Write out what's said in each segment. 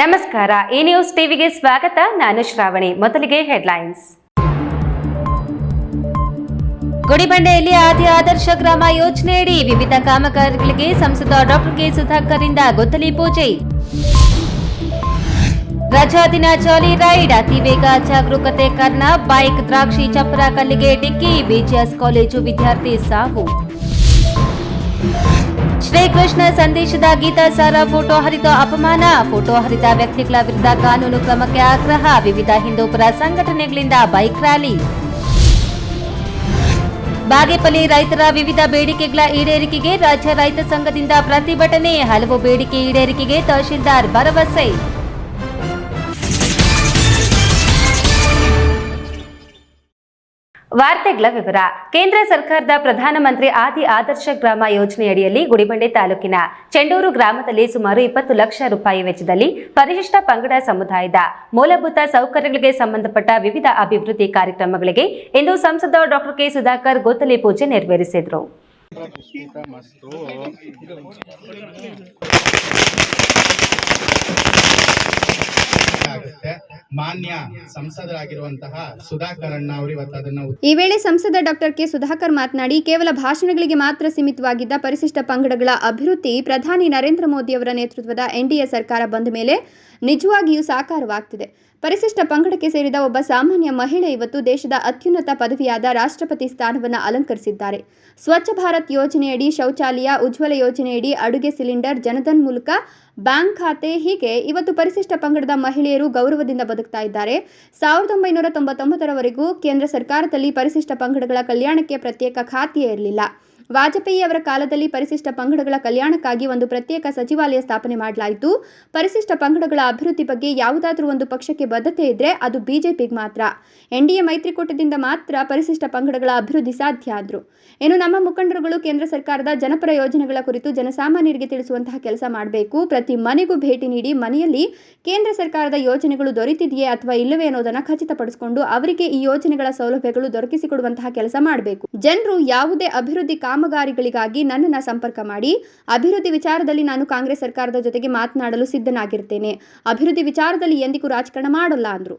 ನಮಸ್ಕಾರ, ಈ ನ್ಯೂಸ್ ಟಿವಿಗೆ ಸ್ವಾಗತ. ನಾನು ಶ್ರಾವಣಿ. ಮೊದಲಿಗೆ ಹೆಡ್ಲೈನ್ಸ್ ಗುಡಿಬಂಡೆಯಲ್ಲಿ ಆದಿ ಆದರ್ಶ ಗ್ರಾಮ ಯೋಜನೆಯಡಿ ವಿವಿಧ ಕಾಮಗಾರಿಗಳಿಗೆ ಸಂಸದ ಡಾಕ್ಟರ್ ಕೆ ಸುಧಾಕರಿಂದ ಗೊತ್ತಲಿ ಪೂಜೆ. ರಜಾ ದಿನ ಜಾಲಿ ರೈಡ್ ಅತಿ ವೇಗ ಜಾಗರೂಕತೆ ಕಾರಣ ಬೈಕ್ ದ್ರಾಕ್ಷಿ ಚಪ್ಪರ ಕಲ್ಲಿಗೆ ಡಿಕ್ಕಿ ಬಿಜಿಎಸ್ ಕಾಲೇಜು ವಿದ್ಯಾರ್ಥಿ ಸಾವು. ಶ್ರೀಕೃಷ್ಣ ಸಂದೇಶದ ಗೀತಾ ಸಾರ, ಫೋಟೋ ಹರಿದ ಅಪಮಾನ, ಫೋಟೋ ಹರಿದ ವ್ಯಕ್ತಿಗಳ ವಿರುದ್ಧ ಕಾನೂನು ಕ್ರಮಕ್ಕೆ ಆಗ್ರಹ, ವಿವಿಧ ಹಿಂದೂಪರ ಸಂಘಟನೆಗಳಿಂದ ಬೈಕ್ ರ್ಯಾಲಿ. ಬಾಗೇಪಲ್ಲಿ ರೈತರ ವಿವಿಧ ಬೇಡಿಕೆಗಳ ಈಡೇರಿಕೆಗೆ ರಾಜ್ಯ ರೈತ ಸಂಘದಿಂದ ಪ್ರತಿಭಟನೆ, ಹಲವು ಬೇಡಿಕೆ ಈಡೇರಿಕೆಗೆ ತಹಶೀಲ್ದಾರ್ ಭರವಸೆ. ವಾರ್ತೆಗಳ ವಿವರ. ಕೇಂದ್ರ ಸರ್ಕಾರದ ಪ್ರಧಾನಮಂತ್ರಿ ಆದಿ ಆದರ್ಶ ಗ್ರಾಮ ಯೋಜನೆಯಡಿಯಲ್ಲಿ ಗುಡಿಬಂಡೆ ತಾಲೂಕಿನ ಚೆಂಡೂರು ಗ್ರಾಮದಲ್ಲಿ ಸುಮಾರು ಇಪ್ಪತ್ತು ಲಕ್ಷ ರೂಪಾಯಿ ವೆಚ್ಚದಲ್ಲಿ ಪರಿಶಿಷ್ಟ ಪಂಗಡ ಸಮುದಾಯದ ಮೂಲಭೂತ ಸೌಕರ್ಯಗಳಿಗೆ ಸಂಬಂಧಪಟ್ಟ ವಿವಿಧ ಅಭಿವೃದ್ಧಿ ಕಾರ್ಯಕ್ರಮಗಳಿಗೆ ಇಂದು ಸಂಸದ ಡಾಕ್ಟರ್ ಕೆ ಸುಧಾಕರ್ ಗೋತಲಿ ಪೂಜೆ ನೆರವೇರಿಸಿದರು. ಆಗುತ್ತೆ. ಮಾನ್ಯ ಸಂಸದರಾಗಿರುವಂತಹ ಸುಧಾಕರಣ್ಣ ಅವರು ಇವತ್ತು ಅದನ್ನ ಈ ವೇಳೆ ಸಂಸದ ಡಾಕ್ಟರ್ ಕೆ ಸುಧಾಕರ್ ಮಾತನಾಡಿ, ಕೇವಲ ಭಾಷಣಗಳಿಗೆ ಮಾತ್ರ ಸೀಮಿತವಾಗಿದ್ದ ಪರಿಶಿಷ್ಟ ಪಂಗಡಗಳ ಅಭಿವೃದ್ಧಿ ಪ್ರಧಾನಿ ನರೇಂದ್ರ ಮೋದಿ ಅವರ ನೇತೃತ್ವದ ಎನ್ಡಿಎ ಸರ್ಕಾರ ಬಂದ ಮೇಲೆ ನಿಜವಾಗಿಯೂ ಸಾಕಾರವಾಗ್ತಿದೆ. ಪರಿಶಿಷ್ಟ ಪಂಗಡಕ್ಕೆ ಸೇರಿದ ಒಬ್ಬ ಸಾಮಾನ್ಯ ಮಹಿಳೆ ಇವತ್ತು ದೇಶದ ಅತ್ಯುನ್ನತ ಪದವಿಯಾದ ರಾಷ್ಟ್ರಪತಿ ಸ್ಥಾನವನ್ನು ಅಲಂಕರಿಸಿದ್ದಾರೆ. ಸ್ವಚ್ಛ ಭಾರತ್ ಯೋಜನೆಯಡಿ ಶೌಚಾಲಯ, ಉಜ್ವಲ ಯೋಜನೆಯಡಿ ಅಡುಗೆ ಸಿಲಿಂಡರ್, ಜನಧನ್ ಮೂಲಕ ಬ್ಯಾಂಕ್ ಖಾತೆ, ಹೀಗೆ ಇವತ್ತು ಪರಿಶಿಷ್ಟ ಪಂಗಡದ ಮಹಿಳೆಯರು ಗೌರವದಿಂದ ಬದುಕ್ತಾ ಇದ್ದಾರೆ. ಸಾವಿರದ ಒಂಬೈನೂರ ತೊಂಬತ್ತೊಂಬತ್ತರವರೆಗೂ ಕೇಂದ್ರ ಸರ್ಕಾರದಲ್ಲಿ ಪರಿಶಿಷ್ಟ ಪಂಗಡಗಳ ಕಲ್ಯಾಣಕ್ಕೆ ಪ್ರತ್ಯೇಕ ಖಾತೆಯೇ ಇರಲಿಲ್ಲ. ವಾಜಪೇಯಿ ಅವರ ಕಾಲದಲ್ಲಿ ಪರಿಶಿಷ್ಟ ಪಂಗಡಗಳ ಕಲ್ಯಾಣಕ್ಕಾಗಿ ಒಂದು ಪ್ರತ್ಯೇಕ ಸಚಿವಾಲಯ ಸ್ಥಾಪನೆ ಮಾಡಲಾಯಿತು. ಪರಿಶಿಷ್ಟ ಪಂಗಡಗಳ ಅಭಿವೃದ್ಧಿ ಬಗ್ಗೆ ಯಾವುದಾದ್ರೂ ಒಂದು ಪಕ್ಷಕ್ಕೆ ಬದ್ಧತೆ ಇದ್ರೆ ಅದು ಬಿಜೆಪಿಗೆ ಮಾತ್ರ. ಎನ್ಡಿಎ ಮೈತ್ರಿಕೂಟದಿಂದ ಮಾತ್ರ ಪರಿಶಿಷ್ಟ ಪಂಗಡಗಳ ಅಭಿವೃದ್ಧಿ ಸಾಧ್ಯ ಆದ್ರು ಇನ್ನು ನಮ್ಮ ಮುಖಂಡರುಗಳು ಕೇಂದ್ರ ಸರ್ಕಾರದ ಜನಪರ ಯೋಜನೆಗಳ ಕುರಿತು ಜನಸಾಮಾನ್ಯರಿಗೆ ತಿಳಿಸುವಂತಹ ಕೆಲಸ ಮಾಡಬೇಕು. ಪ್ರತಿ ಮನೆಗೂ ಭೇಟಿ ನೀಡಿ ಮನೆಯಲ್ಲಿ ಕೇಂದ್ರ ಸರ್ಕಾರದ ಯೋಜನೆಗಳು ದೊರೆತಿದೆಯೇ ಅಥವಾ ಇಲ್ಲವೇ ಅನ್ನೋದನ್ನ ಖಚಿತಪಡಿಸಿಕೊಂಡು ಅವರಿಗೆ ಈ ಯೋಜನೆಗಳ ಸೌಲಭ್ಯಗಳು ದೊರಕಿಸಿಕೊಡುವಂತಹ ಕೆಲಸ ಮಾಡಬೇಕು. ಜನರು ಯಾವುದೇ ಅಭಿವೃದ್ಧಿ ಕಾಮಗಾರಿಗಳಿಗಾಗಿ ನನ್ನನ್ನು ಸಂಪರ್ಕ ಮಾಡಿ, ಅಭಿವೃದ್ಧಿ ವಿಚಾರದಲ್ಲಿ ನಾನು ಕಾಂಗ್ರೆಸ್ ಸರ್ಕಾರದ ಜೊತೆಗೆ ಮಾತನಾಡಲು ಸಿದ್ಧನಾಗಿರ್ತೇನೆ. ಅಭಿವೃದ್ಧಿ ವಿಚಾರದಲ್ಲಿ ಎಂದಿಗೂ ರಾಜಕಾರಣ ಮಾಡಲ್ಲ ಅಂದ್ರು.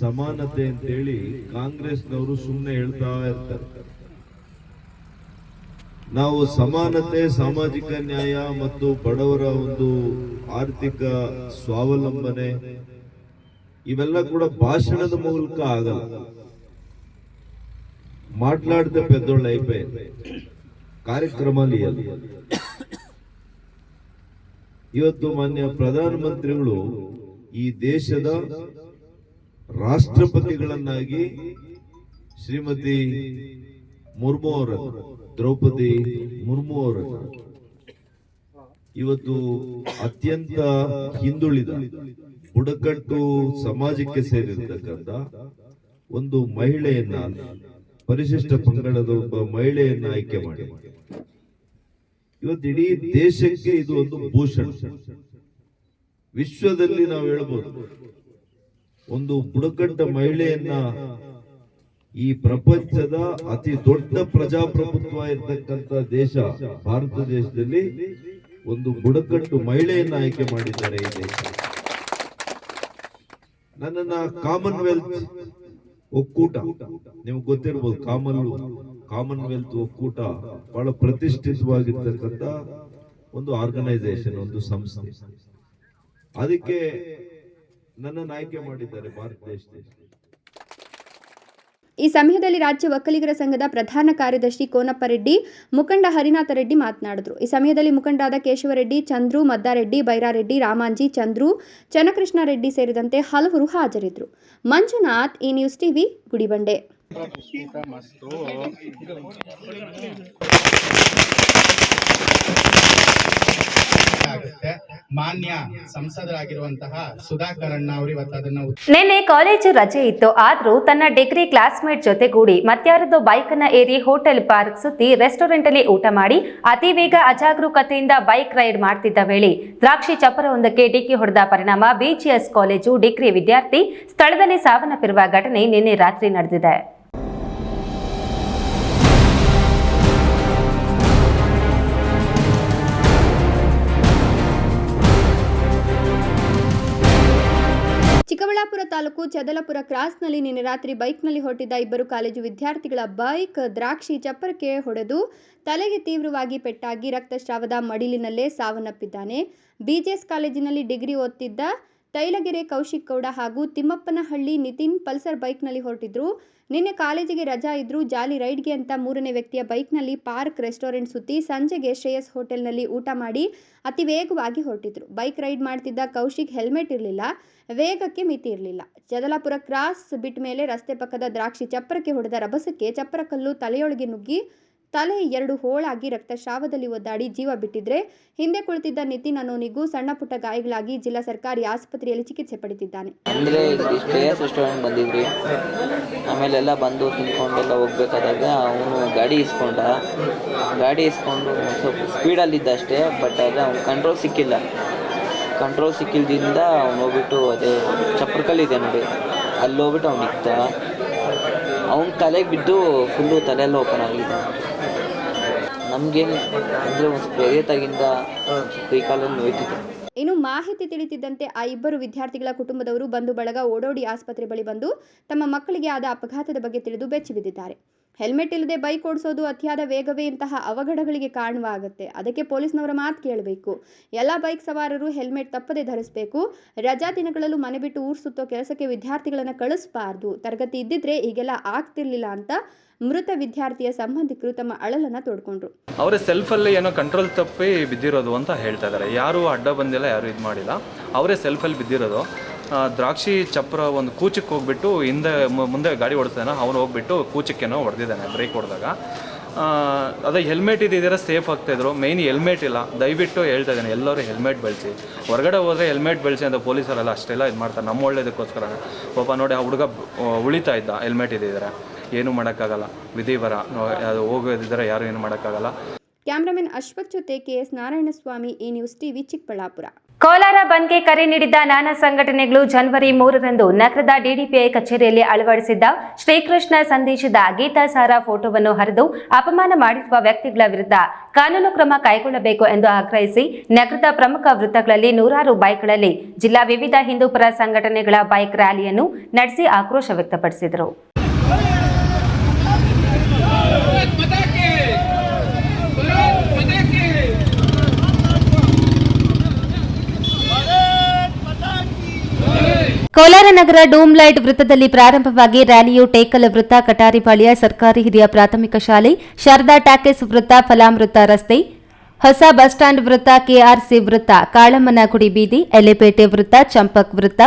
ಸಮಾನತೆ ಅಂತೇಳಿ ಕಾಂಗ್ರೆಸ್ನವರು ಸುಮ್ಮನೆ ಹೇಳ್ತಾ ಇರ್ತಾರೆ. ನಾವು ಸಮಾನತೆ, ಸಾಮಾಜಿಕ ನ್ಯಾಯ ಮತ್ತು ಬಡವರ ಒಂದು ಆರ್ಥಿಕ ಸ್ವಾವಲಂಬನೆ, ಇವೆಲ್ಲ ಕೂಡ ಭಾಷಣದ ಮೂಲಕ ಆಗಲ್ಲ. మాట్లాడితే పెద్దోళ్ళు అయిపోయింది ಕಾರ್ಯಕ್ರಮ ಇವತ್ತು ಮಾನ್ಯ ಪ್ರಧಾನಮಂತ್ರಿಗಳು ಈ ದೇಶದ ರಾಷ್ಟ್ರಪತಿಗಳನ್ನಾಗಿ ಶ್ರೀಮತಿ ಮುರ್ಮು ಅವರನ್ನು ದ್ರೌಪದಿ ಮುರ್ಮು ಅವರನ್ನು ಇವತ್ತು ಅತ್ಯಂತ ಹಿಂದುಳಿದ ಬುಡಕಟ್ಟು ಸಮಾಜಕ್ಕೆ ಸೇರಿರ್ತಕ್ಕಂಥ ಒಂದು ಮಹಿಳೆಯನ್ನ ಪರಿಶಿಷ್ಟ ಪಂಗಡದ ಒಬ್ಬ ಮಹಿಳೆಯನ್ನ ಆಯ್ಕೆ ಮಾಡಿ. ಇವತ್ತು ಇಡೀ ದೇಶಕ್ಕೆ ಇದು ಒಂದು ಭೂಷಣ. ವಿಶ್ವದಲ್ಲಿ ನಾವು ಹೇಳ್ಬೋದು, ಒಂದು ಬುಡಕಟ್ಟ ಮಹಿಳೆಯನ್ನ ಈ ಪ್ರಪಂಚದ ಅತಿ ದೊಡ್ಡ ಪ್ರಜಾಪ್ರಭುತ್ವ ಇರತಕ್ಕಂತ ದೇಶ ಭಾರತ ದೇಶದಲ್ಲಿ ಒಂದು ಬುಡಕಟ್ಟು ಮಹಿಳೆಯನ್ನ ಆಯ್ಕೆ ಮಾಡಿದ್ದಾರೆ ಈ ದೇಶ. ನನ್ನನ್ನ ಕಾಮನ್ವೆಲ್ತ್ ಒಕ್ಕೂಟ. ನಿಮ್ಗೆ ಗೊತ್ತಿರ್ಬೋದು ಕಾಮನ್ ಕಾಮನ್ವೆಲ್ತ್ ಒಕ್ಕೂಟ ಬಹಳ ಪ್ರತಿಷ್ಠಿತವಾಗಿರ್ತಕ್ಕಂಥ ಒಂದು ಆರ್ಗನೈಸೇಷನ್ ಒಂದು ಸಂಸ್ಥೆ. ಅದಕ್ಕೆ ನನ್ನನ್ನು ಆಯ್ಕೆ ಮಾಡಿದ್ದಾರೆ ಭಾರತ ದೇಶದಲ್ಲಿ. ಈ ಸಮಯದಲ್ಲಿ ರಾಜ್ಯ ಒಕ್ಕಲಿಗರ ಸಂಘದ ಪ್ರಧಾನ ಕಾರ್ಯದರ್ಶಿ ಕೋನಪ್ಪ ರೆಡ್ಡಿ, ಮುಖಂಡ ಹರಿನಾಥ ರೆಡ್ಡಿ ಮಾತನಾಡಿದರು. ಈ ಸಮಯದಲ್ಲಿ ಮುಖಂಡರಾದ ಕೇಶವರೆಡ್ಡಿ, ಚಂದ್ರು, ಮದ್ದಾರೆಡ್ಡಿ, ಬೈರಾರೆಡ್ಡಿ, ರಾಮಾಂಜಿ, ಚಂದ್ರು, ಚನ್ನಕೃಷ್ಣ ರೆಡ್ಡಿ ಸೇರಿದಂತೆ ಹಲವರು ಹಾಜರಿದ್ದರು ಮಂಜುನಾಥ್, ಈ ನ್ಯೂಸ್ ಟಿವಿ ಗುಡಿಬಂಡೆ ಪ್ರತಿಷ್ಠಿತಮಸ್ತು ಆಗುತ್ತೆ ಮಾನ್ಯ ಸಂಸದರಾಗಿರುವಂತಹ ಸುಧಾಕರಣ್ಣ ಅವರು ಇವತ್ತು ಅದನ್ನ ನಿನ್ನೆ ಕಾಲೇಜು ರಜೆ ಇತ್ತು. ಆದ್ರೂ ತನ್ನ ಡಿಗ್ರಿ ಕ್ಲಾಸ್ಮೇಟ್ ಜೊತೆಗೂಡಿ ಮತ್ಯಾರದೋ ಬೈಕ್ ಅನ್ನ ಏರಿ ಹೋಟೆಲ್ ಪಾರ್ಕ್ ಸುತ್ತಿ ರೆಸ್ಟೋರೆಂಟ್ ಅಲ್ಲಿ ಊಟ ಮಾಡಿ ಅತಿ ವೇಗ ಅಜಾಗರೂಕತೆಯಿಂದ ಬೈಕ್ ರೈಡ್ ಮಾಡ್ತಿದ್ದ ವೇಳೆ ದ್ರಾಕ್ಷಿ ಚಪ್ಪರವೊಂದಕ್ಕೆ ಡಿಕ್ಕಿ ಹೊಡೆದ ಪರಿಣಾಮ ಬಿಜಿಎಸ್ ಕಾಲೇಜು ಡಿಗ್ರಿ ವಿದ್ಯಾರ್ಥಿ ಸ್ಥಳದಲ್ಲಿ ಸಾವನ್ನಪ್ಪಿರುವ ಘಟನೆ ನಿನ್ನೆ ರಾತ್ರಿ ನಡೆದಿದೆ. ಚದಲಪುರ ಕ್ರಾಸ್ನಲ್ಲಿ ನಿನ್ನೆ ರಾತ್ರಿ ಬೈಕ್ನಲ್ಲಿ ಹೊರಟಿದ್ದ ಇಬ್ಬರು ಕಾಲೇಜು ವಿದ್ಯಾರ್ಥಿಗಳ ಬೈಕ್ ದ್ರಾಕ್ಷಿ ಚಪ್ಪರಕ್ಕೆ ಹೊಡೆದು ತಲೆಗೆ ತೀವ್ರವಾಗಿ ಪೆಟ್ಟಾಗಿ ರಕ್ತಸ್ರಾವದ ಮಡಿಲಿನಲ್ಲೇ ಸಾವನ್ನಪ್ಪಿದ್ದಾನೆ. ಬಿಜಿಎಸ್ ಕಾಲೇಜಿನಲ್ಲಿ ಡಿಗ್ರಿ ಓದ್ತಿದ್ದ ತೈಲಗೆರೆ ಕೌಶಿಕ್ ಗೌಡ ಹಾಗೂ ತಿಮ್ಮಪ್ಪನಹಳ್ಳಿ ನಿತಿನ್ ಪಲ್ಸರ್ ಬೈಕ್ನಲ್ಲಿ ಹೊರಟಿದ್ರು. ನಿನ್ನೆ ಕಾಲೇಜಿಗೆ ರಜಾ ಇದ್ರೂ ಜಾಲಿ ರೈಡ್ಗೆ ಅಂತ ಮೂರನೇ ವ್ಯಕ್ತಿಯ ಬೈಕ್ನಲ್ಲಿ ಪಾರ್ಕ್ ರೆಸ್ಟೋರೆಂಟ್ ಸುತ್ತಿ ಸಂಜೆಗೆ ಶ್ರೇಯಸ್ ಹೋಟೆಲ್ನಲ್ಲಿ ಊಟ ಮಾಡಿ ಅತಿ ವೇಗವಾಗಿ ಹೊರಟಿದ್ರು. ಬೈಕ್ ರೈಡ್ ಮಾಡ್ತಿದ್ದ ಕೌಶಿಕ್ ಹೆಲ್ಮೆಟ್ ಇರಲಿಲ್ಲ, ವೇಗಕ್ಕೆ ಮಿತಿ ಇರಲಿಲ್ಲ. ಜದಲಾಪುರ ಕ್ರಾಸ್ ಬಿಟ್ಟ ಮೇಲೆ ರಸ್ತೆ ಪಕ್ಕದ ದ್ರಾಕ್ಷಿ ಚಪ್ಪರಕ್ಕೆ ಹೊಡೆದ ರಭಸಕ್ಕೆ ಚಪ್ಪರಕಲ್ಲು ತಲೆಯೊಳಗೆ ನುಗ್ಗಿ ತಲೆ ಎರಡು ಹೋಳಾಗಿ ರಕ್ತಸ್ರಾವದಲ್ಲಿ ಒದ್ದಾಡಿ ಜೀವ ಬಿಟ್ಟಿದ್ರೆ ಹಿಂದೆ ಕುಳಿತಿದ್ದ ನಿತಿನ್ ಅನ್ನೋನಿಗೂ ಸಣ್ಣ ಪುಟ್ಟ ಗಾಯಗಳಾಗಿ ಜಿಲ್ಲಾ ಸರ್ಕಾರಿ ಆಸ್ಪತ್ರೆಯಲ್ಲಿ ಚಿಕಿತ್ಸೆ ಪಡೆದಿದ್ದಾನೆ. ಅಂದರೆ ಶ್ರೇಯಸ್ ರೆಸ್ಟೋರೆಂಟ್ ಬಂದಿದ್ರಿ ಆಮೇಲೆ ಎಲ್ಲ ಬಂದು ತಿನ್ಕೊಂಡೆಲ್ಲ ಹೋಗ್ಬೇಕಾದಾಗ ಅವನು ಗಾಡಿ ಇಸ್ಕೊಂಡ. ಗಾಡಿ ಇಸ್ಕೊಂಡು ಸ್ವಲ್ಪ ಸ್ಪೀಡಲ್ಲಿದ್ದ ಅಷ್ಟೇ ಬಟ್ ಆದರೆ ಅವ್ನು ಕಂಟ್ರೋಲ್ ಸಿಕ್ಕಿಲ್ಲ. ಕಂಟ್ರೋಲ್ ಸಿಕ್ಕಿಲ್ದಿಂದ ಅವ್ನು ಹೋಗ್ಬಿಟ್ಟು ಅದೇ ಚಪ್ರಕಲ್ಲಿದೆ ನೋಡಿ. ಅಲ್ಲಿ ಹೋಗ್ಬಿಟ್ಟು ಅವ್ನು ಅವ್ನ ತಲೆಗೆ ಬಿದ್ದು ಫುಲ್ಲು ತಲೆಯೆಲ್ಲ ಓಪನ್ ಆಗಿದೆ. ನಮಗೇನು ಅಂದರೆ ಒಂದು ಸ್ವಲ್ಪ ಎದೆತಾಗಿಂದ ಕೈ ಕಾಲಲ್ಲಿ ನೋಯ್ತಿದೆ. ಇನ್ನು ಮಾಹಿತಿ ತಿಳಿತಿದ್ದಂತೆ ಆ ಇಬ್ಬರು ವಿದ್ಯಾರ್ಥಿಗಳ ಕುಟುಂಬದವರು ಬಂಧು ಬಳಗ ಓಡೋಡಿ ಆಸ್ಪತ್ರೆ ಬಳಿ ಬಂದು ತಮ್ಮ ಮಕ್ಕಳಿಗೆ ಆದ ಅಪಘಾತದ ಬಗ್ಗೆ ತಿಳಿದು ಬೆಚ್ಚಿ ಬಿದ್ದಿದ್ದಾರೆ. ಹೆಲ್ಮೆಟ್ ಇಲ್ಲದೆ ಬೈಕ್ ಓಡಿಸೋದು ಅತಿಯಾದ ವೇಗವೇ ಇಂತಹ ಅವಘಡಗಳಿಗೆ ಕಾರಣವಾಗುತ್ತೆ. ಅದಕ್ಕೆ ಪೊಲೀಸ್ನವರ ಮಾತು ಕೇಳಬೇಕು. ಎಲ್ಲ ಬೈಕ್ ಸವಾರರು ಹೆಲ್ಮೆಟ್ ತಪ್ಪದೆ ಧರಿಸಬೇಕು. ರಜಾ ದಿನಗಳಲ್ಲೂ ಮನೆ ಬಿಟ್ಟು ಊರ್ ಸುತ್ತೋ ಕೆಲಸಕ್ಕೆ ವಿದ್ಯಾರ್ಥಿಗಳನ್ನು ಕಳಿಸಬಾರ್ದು. ತರಗತಿ ಇದ್ದಿದ್ರೆ ಹೀಗೆಲ್ಲ ಆಗ್ತಿರ್ಲಿಲ್ಲ ಅಂತ ಮೃತ ವಿದ್ಯಾರ್ಥಿಯ ಸಂಬಂಧಿಕರು ತಮ್ಮ ಅಳಲನ್ನ ತೋಡ್ಕೊಂಡ್ರು. ಅವರೇ ಸೆಲ್ಫಲ್ಲಿ ಏನೋ ಕಂಟ್ರೋಲ್ ತಪ್ಪಿ ಬಿದ್ದಿರೋದು ಅಂತ ಹೇಳ್ತಾ ಇದ್ದಾರೆ. ಯಾರು ಅಡ್ಡ ಬಂದಿಲ್ಲ, ಯಾರು ಇದು ಮಾಡಿಲ್ಲ. ಅವರೇ ಸೆಲ್ಫಲ್ಲಿ ಬಿದ್ದಿರೋದು. ದ್ರಾಕ್ಷಿ ಚಪ್ರ ಒಂದು ಕೂಚಕ್ಕೆ ಹೋಗ್ಬಿಟ್ಟು ಹಿಂದೆ ಮುಂದೆ ಗಾಡಿ ಓಡಿಸ್ತಾನೆ, ಅವನು ಹೋಗ್ಬಿಟ್ಟು ಕೂಚಕ್ಕೇನೋ ಹೊಡೆದಿದ್ದಾನೆ ಬ್ರೇಕ್ ಹೊಡೆದಾಗ. ಅದೇ ಹೆಲ್ಮೆಟ್ ಇದ್ದಿದ್ದೀರ ಸೇಫ್ ಆಗ್ತಾಯಿದ್ರು ಮೇಯ್ನ್ ಹೆಲ್ಮೆಟ್ ಇಲ್ಲ. ದಯವಿಟ್ಟು ಹೇಳ್ತಾ ಇದ್ದಾನೆ, ಎಲ್ಲರೂ ಹೆಲ್ಮೆಟ್ ಬೆಳೆಸಿ. ಹೊರಗಡೆ ಹೋದರೆ ಹೆಲ್ಮೆಟ್ ಬೆಳೆಸಿ ಅಂತ ಪೊಲೀಸರೆಲ್ಲ ಅಷ್ಟೆಲ್ಲ ಇದು ಮಾಡ್ತಾರೆ. ನಮ್ಮ ಒಳ್ಳೇದಕ್ಕೋಸ್ಕರ ಪಾಪ ನೋಡಿ, ಆ ಹುಡುಗ ಉಳಿತಾ ಇದ್ದ ಹೆಲ್ಮೆಟ್ ಇದ್ದಿದ್ರೆ ಏನೂ ಮಾಡೋಕ್ಕಾಗಲ್ಲ. ವಿಧಿವರ ಅದು ಹೋಗೋದಿದ್ರೆ ಯಾರು ಏನು ಮಾಡೋಕ್ಕಾಗಲ್ಲ. ಕ್ಯಾಮ್ರಾಮನ್ ಅಶ್ವಥ್ ಜೊತೆ ಕೆಎಸ್ ನಾರಾಯಣಸ್ವಾಮಿ ಈ ನ್ಯೂಸ್ ಟಿವಿ ಚಿಕ್ಕಬಳ್ಳಾಪುರ. ಕೋಲಾರ ಬಂದ್ಗೆ ಕರೆ ನೀಡಿದ್ದ ನಾನಾ ಸಂಘಟನೆಗಳು ಜನವರಿ ಮೂರರಂದು ನಗರದ ಡಿಡಿಪಿಐ ಕಚೇರಿಯಲ್ಲಿ ಅಳವಡಿಸಿದ್ದ ಶ್ರೀಕೃಷ್ಣ ಸಂದೇಶದ ಗೀತಾಸಾರ ಫೋಟೋವನ್ನು ಹರಿದು ಅಪಮಾನ ಮಾಡಿರುವ ವ್ಯಕ್ತಿಗಳ ವಿರುದ್ಧ ಕಾನೂನು ಕ್ರಮ ಕೈಗೊಳ್ಳಬೇಕು ಎಂದು ಆಗ್ರಹಿಸಿ ನಗರದ ಪ್ರಮುಖ ವೃತ್ತಗಳಲ್ಲಿ ನೂರಾರು ಬೈಕ್ಗಳಲ್ಲಿ ಜಿಲ್ಲಾ ವಿವಿಧ ಹಿಂದೂಪರ ಸಂಘಟನೆಗಳ ಬೈಕ್ ರ್ಯಾಲಿಯನ್ನು ನಡೆಸಿ ಆಕ್ರೋಶ ವ್ಯಕ್ತಪಡಿಸಿದರು. ಕೋಲಾರ ನಗರ ಡೂಮ್ ಲೈಟ್ ವೃತ್ತದಲ್ಲಿ ಪ್ರಾರಂಭವಾಗಿ ರ್ಯಾಲಿಯು ಟೇಕಲ್ ವೃತ್ತ, ಕಟಾರಿಪಾಳ್ಯ, ಸರ್ಕಾರಿ ಹಿರಿಯ ಪ್ರಾಥಮಿಕ ಶಾಲೆ, ಶಾರದಾ ಟ್ಯಾಕೆಸ್ ವೃತ್ತ, ಫಲಾಮೃತ ರಸ್ತೆ, ಹೊಸ ಬಸ್ ಸ್ಟಾಂಡ್ ವೃತ್ತ, ಕೆಆರ್ಸಿ ವೃತ್ತ, ಕಾಳಮ್ಮನಗುಡಿ ಬೀದಿ, ಎಲೆಪೇಟೆ ವೃತ್ತ, ಚಂಪಕ್ ವೃತ್ತ,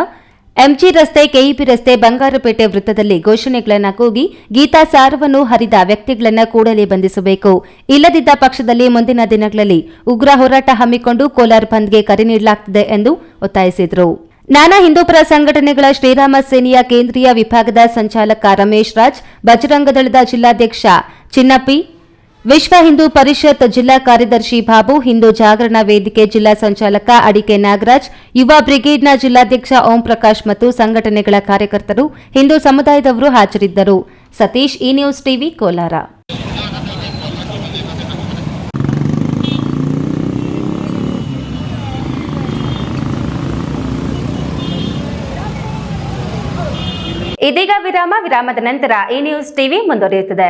ಎಂಜಿ ರಸ್ತೆ, ಕೆಇಪಿ ರಸ್ತೆ, ಬಂಗಾರಪೇಟೆ ವೃತ್ತದಲ್ಲಿ ಘೋಷಣೆಗಳನ್ನು ಕೂಗಿ ಗೀತಾ ಸಾರವನ್ನು ಹರಿದ ವ್ಯಕ್ತಿಗಳನ್ನು ಕೂಡಲೇ ಬಂಧಿಸಬೇಕು. ಇಲ್ಲದಿದ್ದ ಪಕ್ಷದಲ್ಲಿ ಮುಂದಿನ ದಿನಗಳಲ್ಲಿ ಉಗ್ರ ಹೋರಾಟ ಹಮ್ಮಿಕೊಂಡು ಕೋಲಾರ ಬಂದ್ಗೆ ಕರೆ ನೀಡಲಾಗುತ್ತಿದೆ ಎಂದು ಒತ್ತಾಯಿಸಿದರು. ನಾನಾ ಹಿಂದೂಪರ ಸಂಘಟನೆಗಳ ಶ್ರೀರಾಮ ಸೇನೆಯ ಕೇಂದ್ರೀಯ ವಿಭಾಗದ ಸಂಚಾಲಕ ರಮೇಶ್ ರಾಜ್, ಬಜರಂಗದಳದ ಜಿಲ್ಲಾಧ್ಯಕ್ಷ ಚಿನ್ನಪ್ಪಿ, ವಿಶ್ವ ಹಿಂದೂ ಪರಿಷತ್ ಜಿಲ್ಲಾ ಕಾರ್ಯದರ್ಶಿ ಬಾಬು, ಹಿಂದೂ ಜಾಗರಣ ವೇದಿಕೆ ಜಿಲ್ಲಾ ಸಂಚಾಲಕ ಅಡಿಕೆ ನಾಗರಾಜ್, ಯುವ ಬ್ರಿಗೇಡ್ನ ಜಿಲ್ಲಾಧ್ಯಕ್ಷ ಓಂ ಪ್ರಕಾಶ್ ಮತ್ತು ಸಂಘಟನೆಗಳ ಕಾರ್ಯಕರ್ತರು, ಹಿಂದೂ ಸಮುದಾಯದವರು ಹಾಜರಿದ್ದರು. Satish, E news TV, Kolar. ಇದೀಗ ವಿರಾಮ ವಿರಾಮದ ನಂತರ ಈ ನ್ಯೂಸ್ ಟಿವಿ ಮುಂದುವರಿಯುತ್ತದೆ.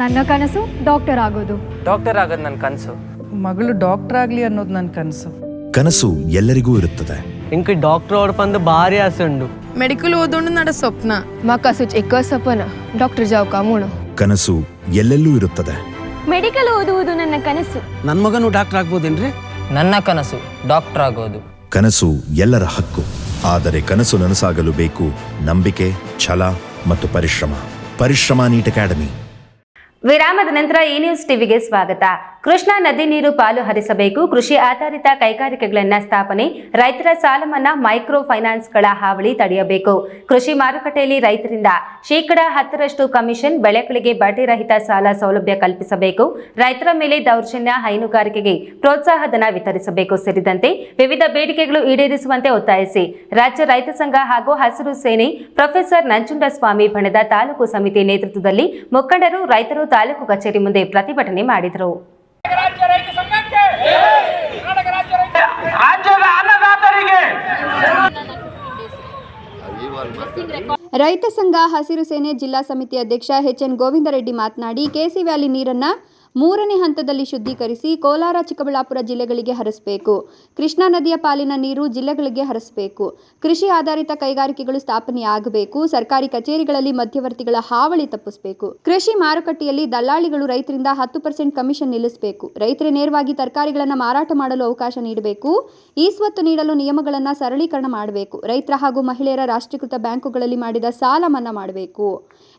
ನನ್ನ ಕನಸು ಡಾಕ್ಟರ್ ಆಗೋದು ಡಾಕ್ಟರ್ ಆಗೋದು ನನ್ನ ಕನಸು ಮಗಳು ಡಾಕ್ಟರ್ ಆಗ್ಲಿ ಅನ್ನೋದು ನನ್ನ ಕನಸು ಕನಸು ಎಲ್ಲರಿಗೂ ಇರುತ್ತದೆ ఇంక డాక్టర్ ఓడిపంది భారీ ఆశండు ಮೆಡಿಕಲ್ ಓದೋಣ ನಡ ಸ್ವಪ್ನ మా కసు ఎక్కువ సపన డాక్టర్ జావు కామును ಕನಸು ಎಲ್ಲೆಲ್ಲೂ ಇರುತ್ತದೆ ಮೆಡಿಕಲ್ ಓದುವುದು ನನ್ನ ಕನಸು ನನ್ನ ಮಗನು ಡಾಕ್ಟರ್ ಆಗ್ಬೋದೇನ್ರಿ ನನ್ನ ಕನಸು ಡಾಕ್ಟರ್ ಆಗೋದು ಕನಸು ಎಲ್ಲರ ಹಕ್ಕು ಆದರೆ ಕನಸು ನನಸಾಗಲು ಬೇಕು ನಂಬಿಕೆ ಛಲ ಮತ್ತು ಪರಿಶ್ರಮ ಪರಿಶ್ರಮ ನೀಟ್ ಅಕಾಡೆಮಿ ವಿರಾಮದ ನಂತರ ಈ ನ್ಯೂಸ್ ಟಿವಿಗೆ ಸ್ವಾಗತ. ಕೃಷ್ಣಾ ನದಿ ನೀರು ಪಾಲು ಹರಿಸಬೇಕು. ಕೃಷಿ ಆಧಾರಿತ ಕೈಗಾರಿಕೆಗಳನ್ನ ಸ್ಥಾಪನೆ, ರೈತರ ಸಾಲಮನ್ನಾ ಮೈಕ್ರೋ ಫೈನಾನ್ಸ್ಗಳ ಹಾವಳಿ ತಡೆಯಬೇಕು. ಕೃಷಿ ಮಾರುಕಟ್ಟೆಯಲ್ಲಿ ರೈತರಿಂದ ಶೇಕಡಾ ಹತ್ತರಷ್ಟು ಕಮಿಷನ್ ಬೆಳೆಗಳಿಗೆ ಬಡ್ಡಿ ರಹಿತ ಸಾಲ ಸೌಲಭ್ಯ ಕಲ್ಪಿಸಬೇಕು. ರೈತರ ಮೇಲೆ ದೌರ್ಜನ್ಯ, ಹೈನುಗಾರಿಕೆಗೆ ಪ್ರೋತ್ಸಾಹಧನ ವಿತರಿಸಬೇಕು ಸೇರಿದಂತೆ ವಿವಿಧ ಬೇಡಿಕೆಗಳು ಈಡೇರಿಸುವಂತೆ ಒತ್ತಾಯಿಸಿ ರಾಜ್ಯ ರೈತ ಸಂಘ ಹಾಗೂ ಹಸಿರು ಸೇನೆ ಪ್ರೊಫೆಸರ್ ನಂಜುಂಡಸ್ವಾಮಿ ಬಣದ ತಾಲೂಕು ಸಮಿತಿ ನೇತೃತ್ವದಲ್ಲಿ ಮುಖಂಡರು ರೈತರು ತಾಲೂಕು ಕಚೇರಿ ಮುಂದೆ ಪ್ರತಿಭಟನೆ ಮಾಡಿದರು. ರೈತ ಸಂಘ ಹಸಿರು ಸೇನೆ ಜಿಲ್ಲಾ ಸಮಿತಿ ಅಧ್ಯಕ್ಷ ಎಚ್ ಎನ್ ಗೋವಿಂದರೆಡ್ಡಿ ಮಾತನಾಡಿ ಕೆಸಿ ವ್ಯಾಲಿ ನೀರನ್ನ ಮೂರನೇ ಹಂತದಲ್ಲಿ ಶುದ್ಧೀಕರಿಸಿ ಕೋಲಾರ, ಚಿಕ್ಕಬಳ್ಳಾಪುರ ಜಿಲ್ಲೆಗಳಿಗೆ ಹರಿಸಬೇಕು. ಕೃಷ್ಣಾ ನದಿಯ ಪಾಲಿನ ನೀರು ಜಿಲ್ಲೆಗಳಿಗೆ ಹರಿಸಬೇಕು. ಕೃಷಿ ಆಧಾರಿತ ಕೈಗಾರಿಕೆಗಳು ಸ್ಥಾಪನೆಯಾಗಬೇಕು. ಸರ್ಕಾರಿ ಕಚೇರಿಗಳಲ್ಲಿ ಮಧ್ಯವರ್ತಿಗಳ ಹಾವಳಿ ತಪ್ಪಿಸಬೇಕು. ಕೃಷಿ ಮಾರುಕಟ್ಟೆಯಲ್ಲಿ ದಲ್ಲಾಳಿಗಳು ರೈತರಿಂದ ಹತ್ತು ಪರ್ಸೆಂಟ್ ಕಮಿಷನ್ ನಿಲ್ಲಿಸಬೇಕು. ರೈತರೇ ನೇರವಾಗಿ ತರಕಾರಿಗಳನ್ನು ಮಾರಾಟ ಮಾಡಲು ಅವಕಾಶ ನೀಡಬೇಕು. ಈ ಸ್ವತ್ತು ನೀಡಲು ನಿಯಮಗಳನ್ನು ಸರಳೀಕರಣ ಮಾಡಬೇಕು. ರೈತರ ಹಾಗೂ ಮಹಿಳೆಯರ ರಾಷ್ಟ್ರೀಕೃತ ಬ್ಯಾಂಕುಗಳಲ್ಲಿ ಮಾಡಿದ ಸಾಲ ಮನ್ನಾ ಮಾಡಬೇಕು.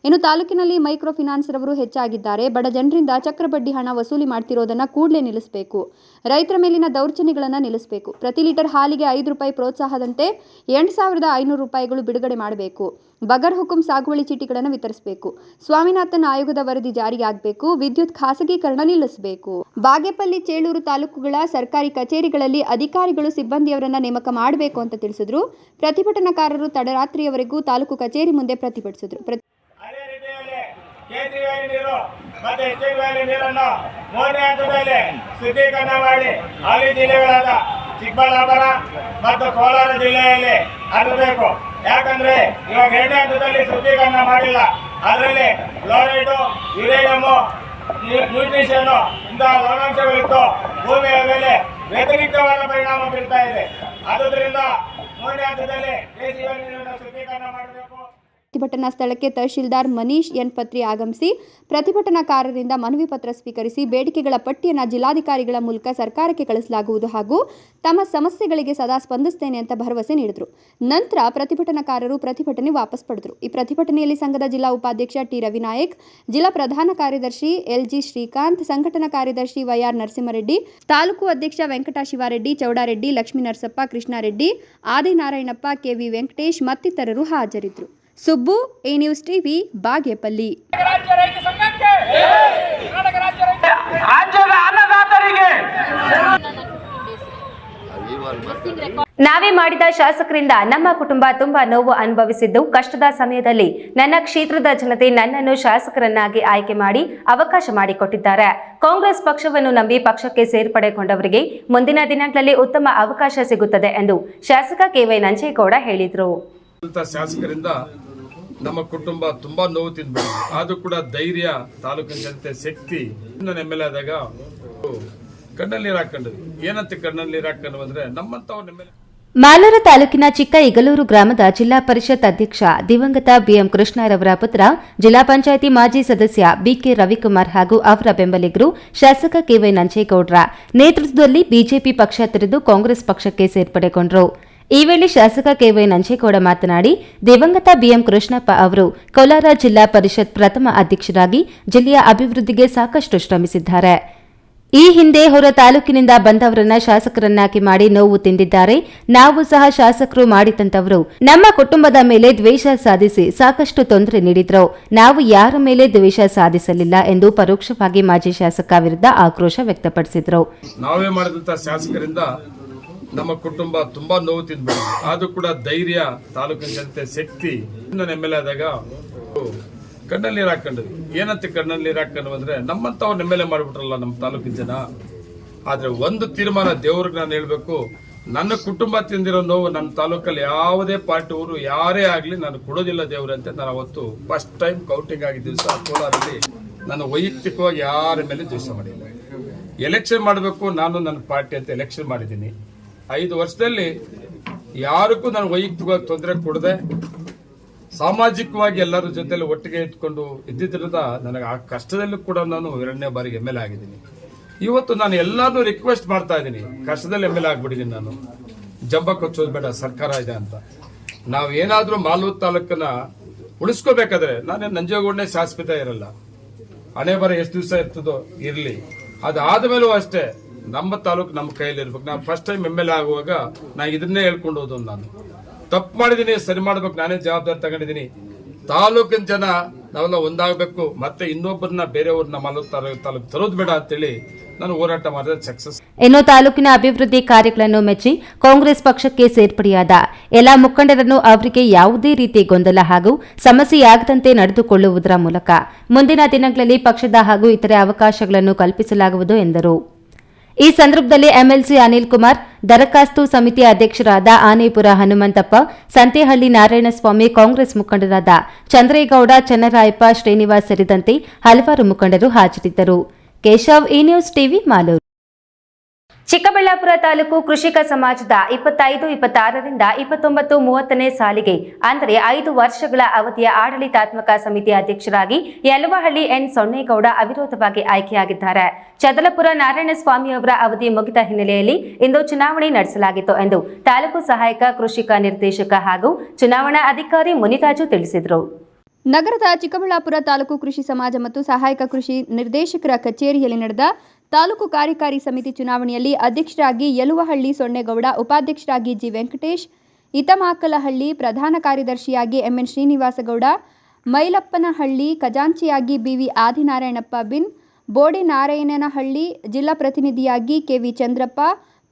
ಇನ್ನು ತಾಲೂಕಿನಲ್ಲಿ ಮೈಕ್ರೋ ಫಿನಾನ್ಸ್ ರವರು ಹೆಚ್ಚಾಗಿದ್ದಾರೆ. ಬಡ ಜನರಿಂದ ಚಕ್ರಬಡ್ಡಿ ಹಣ ವಸೂಲಿ ಮಾಡ್ತಿರೋದನ್ನ ಕೂಡಲೇ ನಿಲ್ಲಿಸಬೇಕು. ರೈತರ ಮೇಲಿನ ದೌರ್ಜನ್ಯಗಳನ್ನು ನಿಲ್ಲಿಸಬೇಕು. ಪ್ರತಿ ಲೀಟರ್ ಹಾಲಿಗೆ ಐದು ರೂಪಾಯಿ ಪ್ರೋತ್ಸಾಹದಂತೆ ಎಂಟು ಸಾವಿರದ ಐನೂರು ರೂಪಾಯಿಗಳು ಬಿಡುಗಡೆ ಮಾಡಬೇಕು. ಬಗರ್ ಹುಕುಂ ಸಾಗುವಳಿ ಚೀಟಿಗಳನ್ನು ವಿತರಿಸಬೇಕು. ಸ್ವಾಮಿನಾಥನ್ ಆಯೋಗದ ವರದಿ ಜಾರಿಯಾಗಬೇಕು. ವಿದ್ಯುತ್ ಖಾಸಗೀಕರಣ ನಿಲ್ಲಿಸಬೇಕು. ಬಾಗೇಪಲ್ಲಿ, ಚೇಳೂರು ತಾಲೂಕುಗಳ ಸರ್ಕಾರಿ ಕಚೇರಿಗಳಲ್ಲಿ ಅಧಿಕಾರಿಗಳು ಸಿಬ್ಬಂದಿಯವರನ್ನ ನೇಮಕ ಮಾಡಬೇಕು ಅಂತ ತಿಳಿಸಿದ್ರು. ಪ್ರತಿಭಟನಾಕಾರರು ತಡರಾತ್ರಿಯವರೆಗೂ ತಾಲೂಕು ಕಚೇರಿ ಮುಂದೆ ಪ್ರತಿಭಟಿಸಿದ್ರು. ಕೇಸರಿ ವ್ಯಾಲಿ ನೀರು ಮತ್ತೆ ಎಚ್ ವ್ಯಾಲಿ ನೀರನ್ನು ಮೂರನೇ ಹಂತದಲ್ಲಿ ಶುದ್ಧೀಕರಣ ಮಾಡಿ ಹಾಲಿ ಜಿಲ್ಲೆಗಳಾದ ಚಿಕ್ಕಬಳ್ಳಾಪುರ ಮತ್ತು ಕೋಲಾರ ಜಿಲ್ಲೆಯಲ್ಲಿ ಹರಡಬೇಕು ಯಾಕಂದ್ರೆ ಇವಾಗ ಎರಡನೇ ಹಂತದಲ್ಲಿ ಶುದ್ಧೀಕರಣ ಮಾಡಿಲ್ಲ. ಅದರಲ್ಲಿ ಕ್ಲೋರೈಡು ಯುರೇನಿಯಮ್ಮು ನ್ಯೂಟ್ರಿಷನ್ ಇಂತಹ ಲವಣಾಂಶಗಳಿತ್ತು. ಭೂಮಿಯ ಮೇಲೆ ವ್ಯತಿರಿಕ್ತವಾದ ಪರಿಣಾಮ ಬೀರ್ತಾ ಇದೆ. ಆದುದರಿಂದ ಮೂರನೇ ಹಂತದಲ್ಲಿ ನೀರನ್ನು ಶುದ್ಧೀಕರಣ ಮಾಡಬೇಕು. ಪ್ರತಿಭಟನಾ ಸ್ಥಳಕ್ಕೆ ತಹಶೀಲ್ದಾರ್ ಮನೀಶ್ ಎನ್ ಪತ್ರಿ ಆಗಮಿಸಿ, ಪ್ರತಿಭಟನಾಕಾರರಿಂದ ಮನವಿ ಪತ್ರ ಸ್ವೀಕರಿಸಿ ಬೇಡಿಕೆಗಳ ಪಟ್ಟಿಯನ್ನು ಜಿಲ್ಲಾಧಿಕಾರಿಗಳ ಮೂಲಕ ಸರ್ಕಾರಕ್ಕೆ ಕಳಿಸಲಾಗುವುದು ಹಾಗೂ ತಮ್ಮ ಸಮಸ್ಯೆಗಳಿಗೆ ಸದಾ ಸ್ಪಂದಿಸ್ತೇನೆ ಅಂತ ಭರವಸೆ ನೀಡಿದರು. ನಂತರ ಪ್ರತಿಭಟನಾಕಾರರು ಪ್ರತಿಭಟನೆ ವಾಪಸ್ ಪಡೆದರು. ಈ ಪ್ರತಿಭಟನೆಯಲ್ಲಿ ಸಂಘದ ಜಿಲ್ಲಾ ಉಪಾಧ್ಯಕ್ಷ ಟಿ. ರವಿನಾಯಕ್, ಜಿಲ್ಲಾ ಪ್ರಧಾನ ಕಾರ್ಯದರ್ಶಿ ಎಲ್ಜಿ ಶ್ರೀಕಾಂತ್, ಸಂಘಟನಾ ಕಾರ್ಯದರ್ಶಿ ವೈಆರ್ ನರಸಿಂಹರೆಡ್ಡಿ, ತಾಲೂಕು ಅಧ್ಯಕ್ಷ ವೆಂಕಟ ಶಿವಾರೆಡ್ಡಿ, ಚೌಡಾರೆಡ್ಡಿ, ಲಕ್ಷ್ಮೀ ನರಸಪ್ಪ, ಕೃಷ್ಣಾರೆಡ್ಡಿ, ಆದಿನಾರಾಯಣಪ್ಪ ಕೆವಿ ವೆಂಕಟೇಶ್ ಮತ್ತಿತರರು ಹಾಜರಿದ್ದರು Subbu A news TV Bagepalli. ರಾಜ್ಯ ರೈತ ಸಂಘಕ್ಕೆ ಕರ್ನಾಟಕ ರಾಜ್ಯ ರೈತ ರಾಜ್ಯದ ಅನ್ನದಾತರಿಗೆ. ನಾವೇ ಮಾಡಿದ ಶಾಸಕರಿಂದ ನಮ್ಮ ಕುಟುಂಬ ತುಂಬಾ ನೋವು ಅನುಭವಿಸಿದ್ದು ಕಷ್ಟದ ಸಮಯದಲ್ಲಿ ನನ್ನ ಕ್ಷೇತ್ರದ ಜನತೆ ನನ್ನನ್ನು ಶಾಸಕರನ್ನಾಗಿ ಆಯ್ಕೆ ಮಾಡಿ ಅವಕಾಶ ಮಾಡಿಕೊಟ್ಟಿದ್ದಾರೆ. ಕಾಂಗ್ರೆಸ್ ಪಕ್ಷವನ್ನು ನಂಬಿ ಪಕ್ಷಕ್ಕೆ ಸೇರ್ಪಡೆಗೊಂಡವರಿಗೆ ಮುಂದಿನ ದಿನಗಳಲ್ಲಿ ಉತ್ತಮ ಅವಕಾಶ ಸಿಗುತ್ತದೆ ಎಂದು ಶಾಸಕ ಕೆ ವೈ ನಂಜೇಗೌಡ ಹೇಳಿದರು. ಅಂತ ಶಾಸಕರಿಂದ ನಮ್ಮ ಕುಟುಂಬ ತುಂಬಾ ನೋವು ತಿಂದ್ಬಿಟ್ಟಿದೆ ಆದ್ರೂ ಕೂಡ ಧೈರ್ಯ, ತಾಲೂಕಿನ ಜನತೆ ಶಕ್ತಿ. ನಾನು ಎಂ ಎಲ್ ಆದಾಗ ಕಣ್ಣಲ್ಲಿ ನೀರು ಹಾಕೊಂಡ್ರಿ ಏನಂತ ಕಣ್ಣಲ್ಲಿ ನೀರು ಹಾಕೊಂಡು ಅಂದ್ರೆ ನಮ್ಮಂತವ್ರ ಎಂ ಮಾಲೂರು ತಾಲೂಕಿನ ಚಿಕ್ಕ ಇಗಲೂರು ಗ್ರಾಮದ ಜಿಲ್ಲಾ ಪರಿಷತ್ ಅಧ್ಯಕ್ಷ ದಿವಂಗತ ಬಿಎಂ ಕೃಷ್ಣರವರ ಪುತ್ರ, ಜಿಲ್ಲಾ ಪಂಚಾಯಿತಿ ಮಾಜಿ ಸದಸ್ಯ ಬಿಕೆ ರವಿಕುಮಾರ್ ಹಾಗೂ ಅವರ ಬೆಂಬಲಿಗರು ಶಾಸಕ ಕೆವೈ ನಂಜೇಗೌಡ್ರ ನೇತೃತ್ವದಲ್ಲಿ ಬಿಜೆಪಿ ಪಕ್ಷ ತೆರೆದು ಕಾಂಗ್ರೆಸ್ ಪಕ್ಷಕ್ಕೆ ಸೇರ್ಪಡೆಗೊಂಡರು. ಈ ವೇಳೆ ಶಾಸಕ ಕೆವೈ ನಂಜೇಗೌಡ ಮಾತನಾಡಿ, ದಿವಂಗತ ಬಿಎಂ ಕೃಷ್ಣಪ್ಪ ಅವರು ಕೋಲಾರ ಜಿಲ್ಲಾ ಪರಿಷತ್ ಪ್ರಥಮ ಅಧ್ಯಕ್ಷರಾಗಿ ಜಿಲ್ಲೆಯ ಅಭಿವೃದ್ಧಿಗೆ ಸಾಕಷ್ಟು ಶ್ರಮಿಸಿದ್ದಾರೆ. ಈ ಹಿಂದೆ ಹೊರ ತಾಲೂಕಿನಿಂದ ಬಂದವರನ್ನ ಶಾಸಕರನ್ನಾಗಿ ಮಾಡಿ ನೋವು ತಿಂದಿದ್ದಾರೆ. ನಾವು ಸಹ ಶಾಸಕರು ಮಾಡಿದಂತವರು ನಮ್ಮ ಕುಟುಂಬದ ಮೇಲೆ ದ್ವೇಷ ಸಾಧಿಸಿ ಸಾಕಷ್ಟು ತೊಂದರೆ ನೀಡಿದ್ರು. ನಾವು ಯಾರ ಮೇಲೆ ದ್ವೇಷ ಸಾಧಿಸಲಿಲ್ಲ ಎಂದು ಪರೋಕ್ಷವಾಗಿ ಮಾಜಿ ಶಾಸಕ ವಿರುದ್ಧ ಆಕ್ರೋಶ ವ್ಯಕ್ತಪಡಿಸಿದರು. ನಾವೇ ಮಾಡಿದಂತ ಶಾಸಕರಿಂದ ನಮ್ಮ ಕುಟುಂಬ ತುಂಬಾ ನೋವು ತಿಂದ್ಬಿಟ್ಟಿದೆ ಆದ್ರೂ ಕೂಡ ಧೈರ್ಯ, ತಾಲೂಕಿನ ಜನತೆ ಶಕ್ತಿ. ನಾನು ಎಂ ಎಲ್ ಆದಾಗ ಕಣ್ಣಲ್ಲಿ ನೀರು ಹಾಕೊಂಡ್ರಿ ಏನಂತ ಕಣ್ಣಲ್ಲಿ ನೀರು ಹಾಕೊಂಡು ಅಂದ್ರೆ ನಮ್ಮಂತವ್ರ ಎಂ ಎಲ್ ಎ ಮಾಡ್ಬಿಟ್ರಲ್ಲ ನಮ್ಮ ತಾಲೂಕಿನ ಜನ. ಆದ್ರೆ ಒಂದು ತೀರ್ಮಾನ ದೇವ್ರಿಗೆ ನಾನು ಹೇಳ್ಬೇಕು, ನನ್ನ ಕುಟುಂಬ ತಿಂದಿರೋ ನೋವು ನನ್ನ ತಾಲೂಕಲ್ಲಿ ಯಾವುದೇ ಪಾರ್ಟಿ ಊರು ಯಾರೇ ಆಗಲಿ ನಾನು ಕೊಡೋದಿಲ್ಲ ದೇವ್ರಂತೆ ನಾನು ಅವತ್ತು ಫಸ್ಟ್ ಟೈಮ್ ಕೌಂಟಿಂಗ್ ಆಗಿದ್ದ ದಿವಸ ಕೋಲಾರಲ್ಲಿ ನಾನು ವೈಯಕ್ತಿಕವಾಗಿ ಯಾರ ಮೇಲೆ ದ್ವೇಷ ಮಾಡಿಲ್ಲ. ಎಲೆಕ್ಷನ್ ಮಾಡಬೇಕು, ನಾನು ನನ್ನ ಪಾರ್ಟಿ ಅಂತ ಎಲೆಕ್ಷನ್ ಮಾಡಿದ್ದೀನಿ. ಐದು ವರ್ಷದಲ್ಲಿ ಯಾರಿಗೂ ನಾನು ವೈಯಕ್ತಿಕವಾಗಿ ತೊಂದರೆ ಕೊಡದೆ ಸಾಮಾಜಿಕವಾಗಿ ಎಲ್ಲರ ಜೊತೆಲಿ ಒಟ್ಟಿಗೆ ಇಟ್ಕೊಂಡು ಇದ್ದಿದ್ದರಿಂದ ನನಗೆ ಆ ಕಷ್ಟದಲ್ಲೂ ಕೂಡ ನಾನು ಎರಡನೇ ಬಾರಿಗೆ ಎಂ ಎಲ್ ಆಗಿದ್ದೀನಿ. ಇವತ್ತು ನಾನು ಎಲ್ಲಾನು ರಿಕ್ವೆಸ್ಟ್ ಮಾಡ್ತಾ ಇದ್ದೀನಿ. ಕಷ್ಟದಲ್ಲಿ ಎಂ ಎಲ್ ಆಗ್ಬಿಟ್ಟಿದ್ದೀನಿ ನಾನು. ಜಂಬ ಕೊಚ್ಚೋದು ಬೇಡ, ಸರ್ಕಾರ ಇದೆ ಅಂತ. ನಾವು ಏನಾದರೂ ಮಾಲೂರು ತಾಲೂಕನ್ನ ಉಳಿಸ್ಕೋಬೇಕಾದ್ರೆ ನಾನೇನು ನಂಜೇಗೌಡನೇ ಶಾಶ್ವತ ಇರಲ್ಲ. ಹಣೆ ಬರ ಎಷ್ಟು ದಿವಸ ಇರ್ತದೋ ಇರಲಿ. ಅದಾದ ಮೇಲೂ ಅಷ್ಟೇ. ನಮ್ಮ ತಾಲೂಕು ನಮ್ಮ ಕೈಯಲ್ಲಿ ಇರ್ಬೇಕು ನಾನು ಫಸ್ಟ್ ಟೈಮ್ ಎಂ ಎಲ್ ಆಗುವಾಗ ನಾನು ಇದನ್ನೇ ಹೇಳ್ಕೊಂಡು ಹೋದ್ ನಾನು. ತಪ್ಪು ಮಾಡಿದ್ದೀನಿ ಸರಿ ಮಾಡ್ಬೇಕು, ನಾನೇ ಜವಾಬ್ದಾರಿ ತಗೊಂಡಿದ್ದೀನಿ ತಾಲೂಕಿನ ಜನ ನಾವೆಲ್ಲ ಒಂದಾಗಬೇಕು, ಮತ್ತೆ ಇನ್ನೊಬ್ಬರನ್ನ ಬೇರೆಯವ್ರನ್ನ ತಾಲೂಕು ತಾಲೂಕು ತರೋದು ಬೇಡ ಅಂತೇಳಿ ನಾನು ಹೋರಾಟ ಮಾಡಿದ ಸಕ್ಸಸ್ ಇನ್ನು ತಾಲೂಕಿನ ಅಭಿವೃದ್ಧಿ ಕಾರ್ಯಗಳನ್ನು ಮೆಚ್ಚಿ ಕಾಂಗ್ರೆಸ್ ಪಕ್ಷಕ್ಕೆ ಸೇರ್ಪಡೆಯಾದ ಎಲ್ಲಾ ಮುಖಂಡರನ್ನು ಅವರಿಗೆ ಯಾವುದೇ ರೀತಿ ಗೊಂದಲ ಹಾಗೂ ಸಮಸ್ಯೆಯಾಗದಂತೆ ನಡೆದುಕೊಳ್ಳುವುದರ ಮೂಲಕ ಮುಂದಿನ ದಿನಗಳಲ್ಲಿ ಪಕ್ಷದ ಹಾಗೂ ಇತರೆ ಅವಕಾಶಗಳನ್ನು ಕಲ್ಪಿಸಲಾಗುವುದು ಎಂದರು. ಈ ಸಂದರ್ಭದಲ್ಲಿ ಎಂಎಲ್ಸಿ ಅನಿಲ್ ಕುಮಾರ್, ದರಖಾಸ್ತು ಸಮಿತಿ ಅಧ್ಯಕ್ಷರಾದ ಆನೇಪುರ ಹನುಮಂತಪ್ಪ, ಸಂತೇಹಳ್ಳಿ ನಾರಾಯಣಸ್ವಾಮಿ ಕಾಂಗ್ರೆಸ್ ಮುಖಂಡರಾದ ಚಂದ್ರೇಗೌಡ, ಚನ್ನರಾಯಪ್ಪ ಶ್ರೀನಿವಾಸ್ ಸೇರಿದಂತೆ ಹಲವಾರು ಮುಖಂಡರು ಹಾಜರಿದ್ದರು. Keshav, E news TV, Malur. Chikkaballapur taluk ಕೃಷಿಕ ಸಮಾಜದ ಇಪ್ಪತ್ತೈದು, ಇಪ್ಪತ್ತಾರರಿಂದ ಇಪ್ಪತ್ತೊಂಬತ್ತು, ಮೂವತ್ತನೇ ಸಾಲಿಗೆ, ಅಂದರೆ ಐದು ವರ್ಷಗಳ ಅವಧಿಯ ಆಡಳಿತಾತ್ಮಕ ಸಮಿತಿ ಅಧ್ಯಕ್ಷರಾಗಿ ಯಲವಹಳ್ಳಿ ಎನ್. ಸೊನ್ನೇಗೌಡ ಅವಿರೋಧವಾಗಿ ಆಯ್ಕೆಯಾಗಿದ್ದಾರೆ. ಚದಲಪುರ ನಾರಾಯಣಸ್ವಾಮಿ ಅವರ ಅವಧಿ ಮುಗಿದ ಹಿನ್ನೆಲೆಯಲ್ಲಿ ಇಂದು ಚುನಾವಣೆ ನಡೆಸಲಾಗಿತ್ತು ಎಂದು ತಾಲೂಕು ಸಹಾಯಕ ಕೃಷಿಕ ನಿರ್ದೇಶಕ ಹಾಗೂ ಚುನಾವಣಾ ಅಧಿಕಾರಿ ಮುನಿರಾಜು ತಿಳಿಸಿದರು. ನಗರದ ಚಿಕ್ಕಬಳ್ಳಾಪುರ ತಾಲೂಕು ಕೃಷಿ ಸಮಾಜ ಮತ್ತು ಸಹಾಯಕ ಕೃಷಿ ನಿರ್ದೇಶಕರ ಕಚೇರಿಯಲ್ಲಿ ನಡೆದ ತಾಲೂಕು ಕಾರ್ಯಕಾರಿ ಸಮಿತಿ ಚುನಾವಣೆಯಲ್ಲಿ ಅಧ್ಯಕ್ಷರಾಗಿ ಯಲುವಹಳ್ಳಿ ಸೊನ್ನೇಗೌಡ, ಉಪಾಧ್ಯಕ್ಷರಾಗಿ ಜಿ ವೆಂಕಟೇಶ್ ಇತಮಾಕಲಹಳ್ಳಿ ಪ್ರಧಾನ ಕಾರ್ಯದರ್ಶಿಯಾಗಿ ಎಂಎನ್ ಶ್ರೀನಿವಾಸಗೌಡ, ಮೈಲಪ್ಪನಹಳ್ಳಿ ಖಜಾಂಚಿಯಾಗಿ ಬಿವಿ ಆದಿನಾರಾಯಣಪ್ಪ ಬಿನ್ ಬೋಡಿ ನಾರಾಯಣನಹಳ್ಳಿ ಜಿಲ್ಲಾ ಪ್ರತಿನಿಧಿಯಾಗಿ ಕೆವಿ ಚಂದ್ರಪ್ಪ,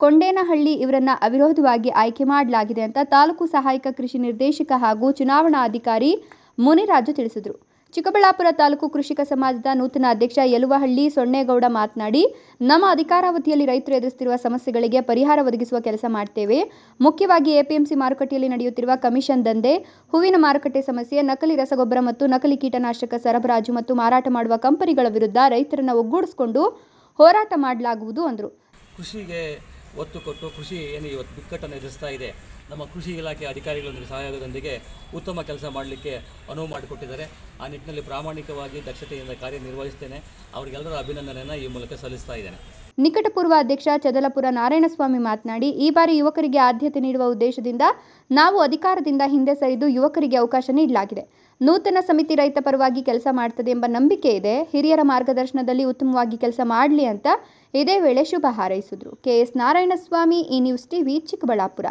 ಕೊಂಡೇನಹಳ್ಳಿ ಇವರನ್ನ ಅವಿರೋಧವಾಗಿ ಆಯ್ಕೆ ಮಾಡಲಾಗಿದೆ ಅಂತ ತಾಲೂಕು ಸಹಾಯಕ ಕೃಷಿ ನಿರ್ದೇಶಕ ಹಾಗೂ ಚುನಾವಣಾಧಿಕಾರಿ ಮುನಿರಾಜು ತಿಳಿಸಿದರು. ಚಿಕ್ಕಬಳ್ಳಾಪುರ ತಾಲೂಕು ಕೃಷಿಕ ಸಮಾಜದ ನೂತನ ಅಧ್ಯಕ್ಷ ಯಲುವಹಳ್ಳಿ ಸೊನ್ನೇಗೌಡ ಮಾತನಾಡಿ, ನಮ್ಮ ಅಧಿಕಾರಾವಧಿಯಲ್ಲಿ ರೈತರು ಎದುರಿಸುತ್ತಿರುವ ಸಮಸ್ಯೆಗಳಿಗೆ ಪರಿಹಾರ ಒದಗಿಸುವ ಕೆಲಸ ಮಾಡ್ತೇವೆ. ಮುಖ್ಯವಾಗಿ ಎಪಿಎಂಸಿ ಮಾರುಕಟ್ಟೆಯಲ್ಲಿ ನಡೆಯುತ್ತಿರುವ ಕಮಿಷನ್ ದಂಧೆ, ಹೂವಿನ ಮಾರುಕಟ್ಟೆ ಸಮಸ್ಯೆ, ನಕಲಿ ರಸಗೊಬ್ಬರ ಮತ್ತು ನಕಲಿ ಕೀಟನಾಶಕ ಸರಬರಾಜು ಮತ್ತು ಮಾರಾಟ ಮಾಡುವ ಕಂಪನಿಗಳ ವಿರುದ್ಧ ರೈತರನ್ನು ಒಗ್ಗೂಡಿಸಿಕೊಂಡು ಹೋರಾಟ ಮಾಡಲಾಗುವುದು ಅಂದರು. ಕೃಷಿಗೆ ಒತ್ತು ಕೊಟ್ಟು ಕೃಷಿ ಏನು ಇವತ್ತು ಬಿಕ್ಕಟ್ಟನ್ನು ಎದುರಿಸ್ತಾ ಇದೆ. ನಮ್ಮ ಕೃಷಿ ಇಲಾಖೆ ಅಧಿಕಾರಿಗಳೊಂದಿಗೆ ಸಹಯೋಗದೊಂದಿಗೆ ಉತ್ತಮ ಕೆಲಸ ಮಾಡಲಿಕ್ಕೆ ಅನುವು ಮಾಡಿಕೊಟ್ಟಿದ್ದಾರೆ. ಆ ನಿಟ್ಟಿನಲ್ಲಿ ಪ್ರಾಮಾಣಿಕವಾಗಿ ದಕ್ಷತೆಯಿಂದ ಕಾರ್ಯನಿರ್ವಹಿಸ್ತೇನೆ ಅವರಿಗೆಲ್ಲರ ಅಭಿನಂದನೆಯನ್ನು ಈ ಮೂಲಕ ಸಲ್ಲಿಸ್ತಾ ಇದ್ದೇನೆ. ನಿಕಟಪೂರ್ವ ಅಧ್ಯಕ್ಷ ಚದಲಪುರ ನಾರಾಯಣಸ್ವಾಮಿ ಮಾತನಾಡಿ, ಈ ಬಾರಿ ಯುವಕರಿಗೆ ಆದ್ಯತೆ ನೀಡುವ ಉದ್ದೇಶದಿಂದ ನಾವು ಅಧಿಕಾರದಿಂದ ಹಿಂದೆ ಸರಿದು ಯುವಕರಿಗೆ ಅವಕಾಶ ನೀಡಲಾಗಿದೆ. ನೂತನ ಸಮಿತಿ ರೈತ ಪರವಾಗಿ ಕೆಲಸ ಮಾಡ್ತದೆ ಎಂಬ ನಂಬಿಕೆ ಇದೆ. ಹಿರಿಯರ ಮಾರ್ಗದರ್ಶನದಲ್ಲಿ ಉತ್ತಮವಾಗಿ ಕೆಲಸ ಮಾಡಲಿ ಅಂತ ಇದೇ ವೇಳೆ ಶುಭ ಹಾರೈಸಿದರು. ಕೆಎಸ್ ನಾರಾಯಣಸ್ವಾಮಿ, ಈ ನ್ಯೂಸ್ ಟಿವಿ ಚಿಕ್ಕಬಳ್ಳಾಪುರ.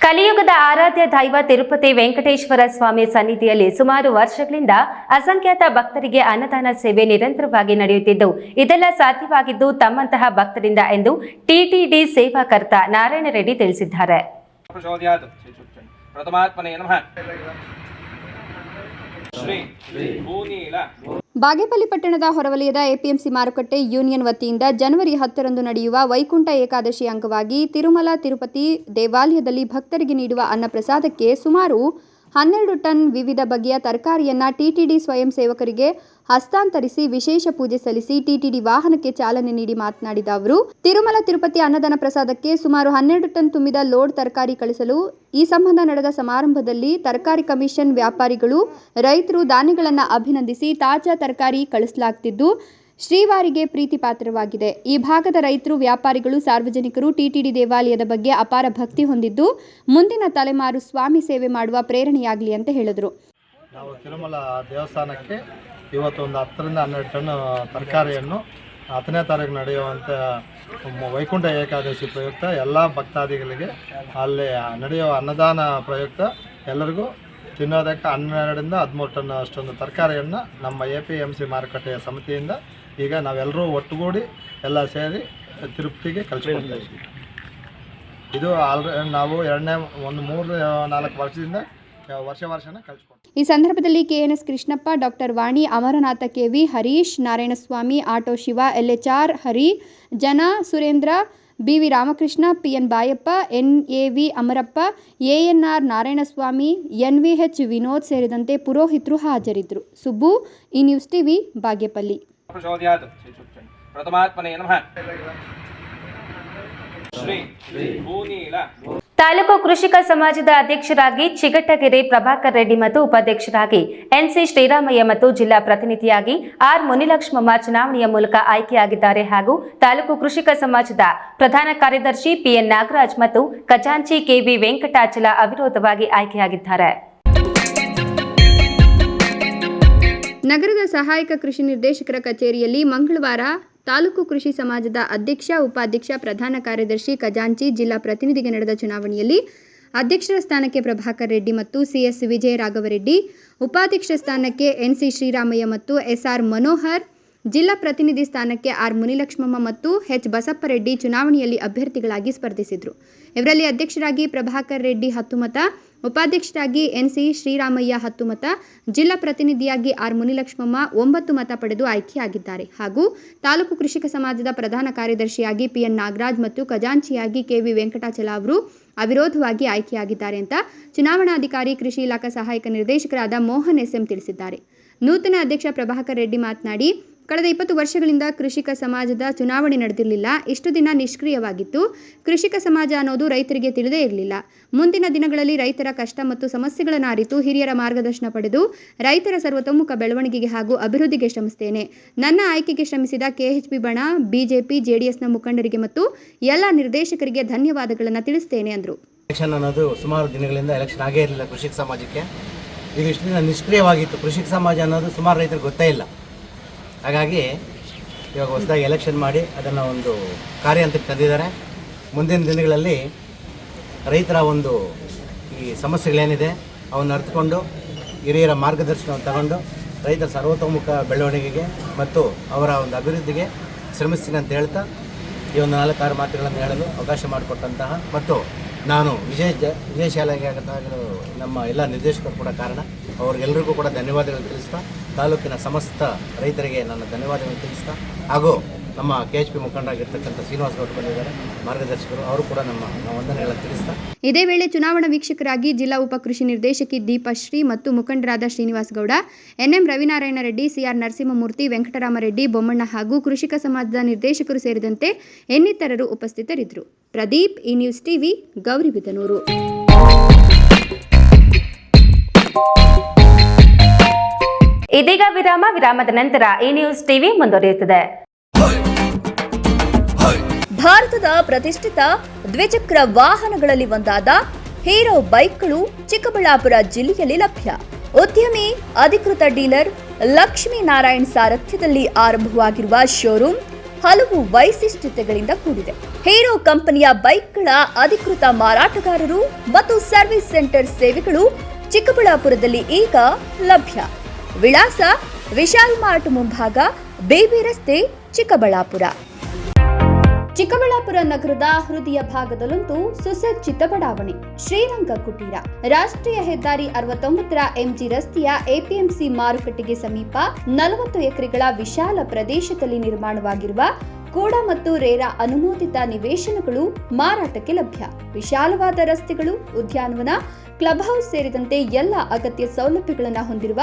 ಕಲಿಯುಗದ ಆರಾಧ್ಯ ದೈವ ತಿರುಪತಿ ವೆಂಕಟೇಶ್ವರ ಸ್ವಾಮಿ ಸನ್ನಿಧಿಯಲ್ಲಿ ಸುಮಾರು ವರ್ಷಗಳಿಂದ ಅಸಂಖ್ಯಾತ ಭಕ್ತರಿಗೆ ಅನ್ನದಾನ ಸೇವೆ ನಿರಂತರವಾಗಿ ನಡೆಯುತ್ತಿದ್ದು, ಇದೆಲ್ಲ ಸಾಧ್ಯವಾಗಿದ್ದು ತಮ್ಮಂತಹ ಭಕ್ತರಿಂದ ಎಂದು ಟಿಟಿಡಿ ಸೇವಾಕರ್ತ ನಾರಾಯಣ ರೆಡ್ಡಿ ತಿಳಿಸಿದ್ದಾರೆ ಪ್ರಥಮಾತ್ಮನೇ ನಮಃ ಶ್ರೀ ಭೂನೀಲ ಬಾಗೇಪಲ್ಲಿ ಪಟ್ಟಣದ ಹೊರವಲಯದ ಎಪಿಎಂಸಿ ಮಾರುಕಟ್ಟೆ ಯೂನಿಯನ್ ವತಿಯಿಂದ ಜನವರಿ ಹತ್ತರಂದು ನಡೆಯುವ ವೈಕುಂಠ ಏಕಾದಶಿ ಅಂಗವಾಗಿ ತಿರುಮಲ ತಿರುಪತಿ ದೇವಾಲಯದಲ್ಲಿ ಭಕ್ತರಿಗೆ ನೀಡುವ ಅನ್ನಪ್ರಸಾದಕ್ಕೆ ಸುಮಾರು ಹನ್ನೆರಡು ಟನ್ ವಿವಿಧ ಬಗೆಯ ತರಕಾರಿಯನ್ನ ಟಿಟಿಡಿ ಸ್ವಯಂ ಸೇವಕರಿಗೆ ಹಸ್ತಾಂತರಿಸಿ ವಿಶೇಷ ಪೂಜೆ ಸಲ್ಲಿಸಿ ಟಿಟಿಡಿ ವಾಹನಕ್ಕೆ ಚಾಲನೆ ನೀಡಿ ಮಾತನಾಡಿದ ಅವರು, ತಿರುಮಲ ತಿರುಪತಿ ಅನ್ನದಾನ ಪ್ರಸಾದಕ್ಕೆ ಸುಮಾರು ಹನ್ನೆರಡು ಟನ್ ತುಂಬಿದ ಲೋಡ್ ತರಕಾರಿ ಕಳಿಸಲು ಈ ಸಂಬಂಧ ನಡೆದ ಸಮಾರಂಭದಲ್ಲಿ ತರಕಾರಿ ಕಮಿಷನ್ ವ್ಯಾಪಾರಿಗಳು, ರೈತರು ದಾನಿಗಳನ್ನು ಅಭಿನಂದಿಸಿ ತಾಜಾ ತರಕಾರಿ ಕಳಿಸಲಾಗ್ತಿದ್ದು ಶ್ರೀವಾರಿಗೆ ಪ್ರೀತಿ ಪಾತ್ರವಾಗಿದೆ ಈ ಭಾಗದ ರೈತರು, ವ್ಯಾಪಾರಿಗಳು, ಸಾರ್ವಜನಿಕರು ಟಿಟಿಡಿ ದೇವಾಲಯದ ಬಗ್ಗೆ ಅಪಾರ ಭಕ್ತಿ ಹೊಂದಿದ್ದು, ಮುಂದಿನ ತಲೆಮಾರು ಸ್ವಾಮಿ ಸೇವೆ ಮಾಡುವ ಪ್ರೇರಣೆಯಾಗಲಿ ಅಂತ ಹೇಳಿದರು. ನಾವು ತಿರುಮಲ ದೇವಸ್ಥಾನಕ್ಕೆ ಇವತ್ತು ಒಂದು ಹತ್ತರಿಂದ ಹನ್ನೆರಡು ಟನ್ ತರಕಾರಿಯನ್ನು ಹತ್ತನೇ ತಾರೀಕು ನಡೆಯುವಂಥ ವೈಕುಂಠ ಏಕಾದಶಿ ಪ್ರಯುಕ್ತ ಎಲ್ಲ ಭಕ್ತಾದಿಗಳಿಗೆ ಅಲ್ಲಿ ನಡೆಯುವ ಅನ್ನದಾನ ಪ್ರಯುಕ್ತ ಎಲ್ಲರಿಗೂ ತಿನ್ನೋದಕ್ಕೆ ಹನ್ನೆರಡರಿಂದ ಹದಿಮೂರು ಟನ್ ಅಷ್ಟೊಂದು ತರಕಾರಿಯನ್ನು ನಮ್ಮ ಎ ಪಿ ಎಂ ಸಿ ಮಾರುಕಟ್ಟೆಯ ಸಮಿತಿಯಿಂದ ಈಗ ನಾವೆಲ್ಲರೂ ಒಟ್ಟುಗೂಡಿ ಎಲ್ಲ ಸೇರಿ ತಿರುಪತಿಗೆ ಕಳಿಸ್ಕೊಡ್ತಾ ಇದು ಆಲ್ರೆ, ನಾವು ಎರಡನೇ, ಒಂದು ಮೂರು, ನಾಲ್ಕು ವರ್ಷದಿಂದ ವರ್ಷ ವರ್ಷನ ಕಳಿಸ್ಕೊಡ್ತೀವಿ ಈ ಸಂದರ್ಭದಲ್ಲಿ KNS Krishnappa, doctor Vani, Amarnath KV Harish, Narayanaswamy, auto Shiva LHR Hari, ಜನ, Surendra, B V Ramakrishna, P N Bayappa, N A V Amarappa, A N R Narayanaswamy, N V H Vinod ಸೇರಿದಂತೆ ಪುರೋಹಿತರು ಹಾಜರಿದ್ದರು. ಸುಬ್ಬು, ಈ news TV Bagepalli. ಪ್ರಥಮಾತ್ಮನೇ ನಮಃ. ತಾಲೂಕು ಕೃಷಿಕ ಸಮಾಜದ ಅಧ್ಯಕ್ಷರಾಗಿ ಚಿಗಟಗೆರೆ ಪ್ರಭಾಕರ್ ರೆಡ್ಡಿ ಮತ್ತು ಉಪಾಧ್ಯಕ್ಷರಾಗಿ ಎನ್ಸಿ ಶ್ರೀರಾಮಯ್ಯ ಮತ್ತು ಜಿಲ್ಲಾ ಪ್ರತಿನಿಧಿಯಾಗಿ ಆರ್ ಮುನಿಲಕ್ಷ್ಮಮ್ಮ ಚುನಾವಣೆಯ ಮೂಲಕ ಆಯ್ಕೆಯಾಗಿದ್ದಾರೆ ಹಾಗೂ ತಾಲೂಕು ಕೃಷಿಕ ಸಮಾಜದ ಪ್ರಧಾನ ಕಾರ್ಯದರ್ಶಿ ಪಿಎನ್ ನಾಗರಾಜ್ ಮತ್ತು ಖಜಾಂಚಿ ಕೆವಿ ವೆಂಕಟಾಚಲ ಅವಿರೋಧವಾಗಿ ಆಯ್ಕೆಯಾಗಿದ್ದಾರೆ. ನಗರದ ಸಹಾಯಕ ಕೃಷಿ ನಿರ್ದೇಶಕರ ಕಚೇರಿಯಲ್ಲಿ ಮಂಗಳವಾರ ತಾಲೂಕು ಕೃಷಿ ಸಮಾಜದ ಅಧ್ಯಕ್ಷ, ಉಪಾಧ್ಯಕ್ಷ, ಪ್ರಧಾನ ಕಾರ್ಯದರ್ಶಿ ಖಜಾಂಚಿ ಜಿಲ್ಲಾ ಪ್ರತಿನಿಧಿಗೆ ನಡೆದ ಚುನಾವಣೆಯಲ್ಲಿ ಅಧ್ಯಕ್ಷರ ಸ್ಥಾನಕ್ಕೆ ಪ್ರಭಾಕರ್ ರೆಡ್ಡಿ ಮತ್ತು ಸಿಎಸ್ ವಿಜಯರಾಘವರೆಡ್ಡಿ ಉಪಾಧ್ಯಕ್ಷ ಸ್ಥಾನಕ್ಕೆ ಎನ್ಸಿ ಶ್ರೀರಾಮಯ್ಯ ಮತ್ತು ಎಸ್ಆರ್ ಮನೋಹರ್ ಜಿಲ್ಲಾ ಪ್ರತಿನಿಧಿ ಸ್ಥಾನಕ್ಕೆ ಆರ್. ಮುನಿಲಕ್ಷ್ಮಮ್ಮ ಮತ್ತು ಎಚ್. ಬಸಪ್ಪರೆಡ್ಡಿ ಚುನಾವಣೆಯಲ್ಲಿ ಅಭ್ಯರ್ಥಿಗಳಾಗಿ ಸ್ಪರ್ಧಿಸಿದರು. ಇವರಲ್ಲಿ ಅಧ್ಯಕ್ಷರಾಗಿ ಪ್ರಭಾಕರ್ ರೆಡ್ಡಿ ಹತ್ತು ಮತ ಉಪಾಧ್ಯಕ್ಷರಾಗಿ ಎನ್ಸಿ ಶ್ರೀರಾಮಯ್ಯ ಹತ್ತು ಮತ ಜಿಲ್ಲಾ ಪ್ರತಿನಿಧಿಯಾಗಿ ಆರ್. ಮುನಿಲಕ್ಷ್ಮಮ್ಮ ಒಂಬತ್ತು ಮತ ಪಡೆದು ಆಯ್ಕೆಯಾಗಿದ್ದಾರೆ. ಹಾಗೂ ತಾಲೂಕು ಕೃಷಿಕ ಸಮಾಜದ ಪ್ರಧಾನ ಕಾರ್ಯದರ್ಶಿಯಾಗಿ ಪಿಎನ್ ನಾಗರಾಜ್ ಮತ್ತು ಖಜಾಂಚಿಯಾಗಿ ಕೆವಿ ವೆಂಕಟಾಚಲ ಅವರು ಅವಿರೋಧವಾಗಿ ಆಯ್ಕೆಯಾಗಿದ್ದಾರೆ ಅಂತ ಚುನಾವಣಾಧಿಕಾರಿ, ಕೃಷಿ ಇಲಾಖಾ ಸಹಾಯಕ ನಿರ್ದೇಶಕರಾದ ಮೋಹನ್ ಎಸ್ಎಂ ತಿಳಿಸಿದ್ದಾರೆ. ನೂತನ ಅಧ್ಯಕ್ಷ ಪ್ರಭಾಕರ್ ರೆಡ್ಡಿ ಮಾತನಾಡಿ ಕಳೆದ ಇಪ್ಪತ್ತು ವರ್ಷಗಳಿಂದ ಕೃಷಿಕ ಸಮಾಜದ ಚುನಾವಣೆ ನಡೆದಿರಲಿಲ್ಲ. ಇಷ್ಟು ದಿನ ನಿಷ್ಕ್ರಿಯವಾಗಿತ್ತು. ಕೃಷಿಕ ಸಮಾಜ ಅನ್ನೋದು ರೈತರಿಗೆ ತಿಳಿದೇ ಇರಲಿಲ್ಲ. ಮುಂದಿನ ದಿನಗಳಲ್ಲಿ ರೈತರ ಕಷ್ಟ ಮತ್ತು ಸಮಸ್ಯೆಗಳನ್ನು ಅರಿತು ಹಿರಿಯರ ಮಾರ್ಗದರ್ಶನ ಪಡೆದು ರೈತರ ಸರ್ವತೋಮುಖ ಬೆಳವಣಿಗೆಗೆ ಹಾಗೂ ಅಭಿವೃದ್ಧಿಗೆ ಶ್ರಮಿಸುತ್ತೇನೆ ನನ್ನ ಆಯ್ಕೆಗೆ ಶ್ರಮಿಸಿದ ಕೆಎಚ್ಪಿ ಬಣ ಬಿಜೆಪಿ ಜೆಡಿಎಸ್ನ ಮುಖಂಡರಿಗೆ ಮತ್ತು ಎಲ್ಲ ನಿರ್ದೇಶಕರಿಗೆ ಧನ್ಯವಾದಗಳನ್ನು ತಿಳಿಸ್ತೇನೆ ಎಂದರು ಎಲೆಕ್ಷನ್ ಅನ್ನೋದು ಸುಮಾರು ದಿನಗಳಿಂದ ಎಲೆಕ್ಷನ್ ಆಗೇ ಇರಲಿಲ್ಲ ಕೃಷಿಕ ಸಮಾಜಕ್ಕೆ. ಇದು ಇಷ್ಟು ದಿನ ನಿಷ್ಕ್ರಿಯವಾಗಿತ್ತು. ಕೃಷಿಕ ಸಮಾಜ ಅನ್ನೋದು ಸುಮಾರು ರೈತರಿಗೆ ಗೊತ್ತೇ ಇಲ್ಲ. ಹಾಗಾಗಿ ಇವಾಗ ಹೊಸದಾಗಿ ಎಲೆಕ್ಷನ್ ಮಾಡಿ ಅದನ್ನು ಒಂದು ಕಾರ್ಯ ಅಂತ ತಂದಿದ್ದಾರೆ ಮುಂದಿನ ದಿನಗಳಲ್ಲಿ ರೈತರ ಒಂದು ಈ ಸಮಸ್ಯೆಗಳೇನಿದೆ ಅವನ್ನು ಅರ್ಥಕೊಂಡು ಹಿರಿಯರ ಮಾರ್ಗದರ್ಶನವನ್ನು ತಗೊಂಡು ರೈತರ ಸರ್ವತೋಮುಖ ಬೆಳವಣಿಗೆಗೆ ಮತ್ತು ಅವರ ಒಂದು ಅಭಿವೃದ್ಧಿಗೆ ಶ್ರಮಿಸ್ತೀನಿ ಅಂತ ಹೇಳ್ತಾ ಈ ಒಂದು ನಾಲ್ಕಾರು ಮಾತುಗಳನ್ನು ಹೇಳಲು ಅವಕಾಶ ಮಾಡಿಕೊಟ್ಟಂತಹ ಮತ್ತು ನಾನು ವಿಜಯ ವಿಜಯಶಾಲೆಗೆ ನಮ್ಮ ಎಲ್ಲ ನಿರ್ದೇಶಕರು ಕೂಡ ಕಾರಣ. ಅವ್ರಿಗೆಲ್ಲರಿಗೂ ಕೂಡ ಧನ್ಯವಾದಗಳು ತಿಳಿಸ್ತಾ, ತಾಲೂಕಿನ ಸಮಸ್ತ ರೈತರಿಗೆ ನನ್ನ ಧನ್ಯವಾದಗಳು ತಿಳಿಸ್ತಾ, ಹಾಗೂ ನಮ್ಮ ಕೆ ಎಚ್ ಪಿ ಮುಖಂಡರಾಗಿರ್ತಕ್ಕಂಥ ಶ್ರೀನಿವಾಸ್ ಗೌಡ್ ಬಂದಿದ್ದಾರೆ ಮಾರ್ಗದರ್ಶಕರು, ಅವರು ಕೂಡ ನಮ್ಮ ವಂದನೆಗಳನ್ನು ತಿಳಿಸ್ತಾ. ಇದೇ ವೇಳೆ ಚುನಾವಣಾ ವೀಕ್ಷಕರಾಗಿ ಜಿಲ್ಲಾ ಉಪ ಕೃಷಿ ನಿರ್ದೇಶಕಿ ದೀಪಶ್ರೀ ಮತ್ತು ಮುಖಂಡರಾದ ಶ್ರೀನಿವಾಸ್ ಗೌಡ, ಎನ್ಎಂ ರವಿನಾರಾಯಣ ರೆಡ್ಡಿ, ಸಿಆರ್ ನರಸಿಂಹಮೂರ್ತಿ ವೆಂಕಟರಾಮರೆಡ್ಡಿ ಬೊಮ್ಮಣ್ಣ ಹಾಗೂ ಕೃಷಿಕ ಸಮಾಜದ ನಿರ್ದೇಶಕರು ಸೇರಿದಂತೆ ಇನ್ನಿತರರು ಉಪಸ್ಥಿತರಿದ್ದರು. Pradeep E news TV Gauribidanur ಇದೀಗ ವಿರಾಮ, ವಿರಾಮದ ನಂತರ ಈ ನ್ಯೂಸ್ ಟಿವಿ ಮುಂದುವರಿಯುತ್ತದೆ. ಭಾರತದ ಪ್ರತಿಷ್ಠಿತ ದ್ವಿಚಕ್ರ ವಾಹನಗಳಲ್ಲಿ ಒಂದಾದ ಹೀರೋ ಬೈಕ್ಗಳು ಚಿಕ್ಕಬಳ್ಳಾಪುರ ಜಿಲ್ಲೆಯಲ್ಲಿ ಲಭ್ಯ. ಉದ್ಯಮಿ, ಅಧಿಕೃತ ಡೀಲರ್ ಲಕ್ಷ್ಮೀ ನಾರಾಯಣ್ ಸಾರಥ್ಯದಲ್ಲಿ ಆರಂಭವಾಗಿರುವ ಶೋರೂಮ್ ಹಲವು ವೈಶಿಷ್ಟ್ಯತೆಗಳಿಂದ ಕೂಡಿದೆ. ಹೀರೋ ಕಂಪನಿಯ ಬೈಕ್ಗಳ ಅಧಿಕೃತ ಮಾರಾಟಗಾರರು ಮತ್ತು ಸರ್ವಿಸ್ ಸೆಂಟರ್ ಸೇವೆಗಳು ಚಿಕ್ಕಬಳ್ಳಾಪುರದಲ್ಲಿ ಈಗ ಲಭ್ಯ. ವಿಳಾಸ ವಿಶಾಲ್ ಮಾರ್ಟ್ ಮುಂಭಾಗ ಬೇಬಿ ರಸ್ತೆ, ಚಿಕ್ಕಬಳ್ಳಾಪುರ. ಚಿಕ್ಕಬಳ್ಳಾಪುರ ನಗರದ ಹೃದಯ ಭಾಗದಲ್ಲಂತೂ ಸುಸಜ್ಜಿತ ಬಡಾವಣೆ, ಶ್ರೀರಂಗ ಕುಟೀರ. ರಾಷ್ಟ್ರೀಯ ಹೆದ್ದಾರಿ ಅರವತ್ತೊಂಬತ್ತರ ಎಂಜಿ ರಸ್ತೆಯ ಎಪಿಎಂಸಿ ಮಾರುಕಟ್ಟೆಗೆ ಸಮೀಪ ನಲವತ್ತು ಎಕರೆಗಳ ವಿಶಾಲ ಪ್ರದೇಶದಲ್ಲಿ ನಿರ್ಮಾಣವಾಗಿರುವ ಕೂಡ ಮತ್ತು ರೇರಾ ಅನುಮೋದಿತ ನಿವೇಶನಗಳು ಮಾರಾಟಕ್ಕೆ ಲಭ್ಯ. ವಿಶಾಲವಾದ ರಸ್ತೆಗಳು, ಉದ್ಯಾನವನ, ಕ್ಲಬ್ ಹೌಸ್ ಸೇರಿದಂತೆ ಎಲ್ಲ ಅಗತ್ಯ ಸೌಲಭ್ಯಗಳನ್ನು ಹೊಂದಿರುವ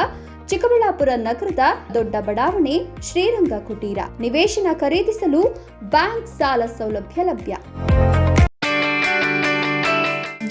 ಚಿಕ್ಕಬಳ್ಳಾಪುರ ನಗರದ ದೊಡ್ಡ ಬಡಾವಣೆ ಶ್ರೀರಂಗ ಕುಟೀರ ನಿವೇಶನ ಖರೀದಿಸಲು ಬ್ಯಾಂಕ್ ಸಾಲ ಸೌಲಭ್ಯ ಲಭ್ಯ.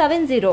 seven zero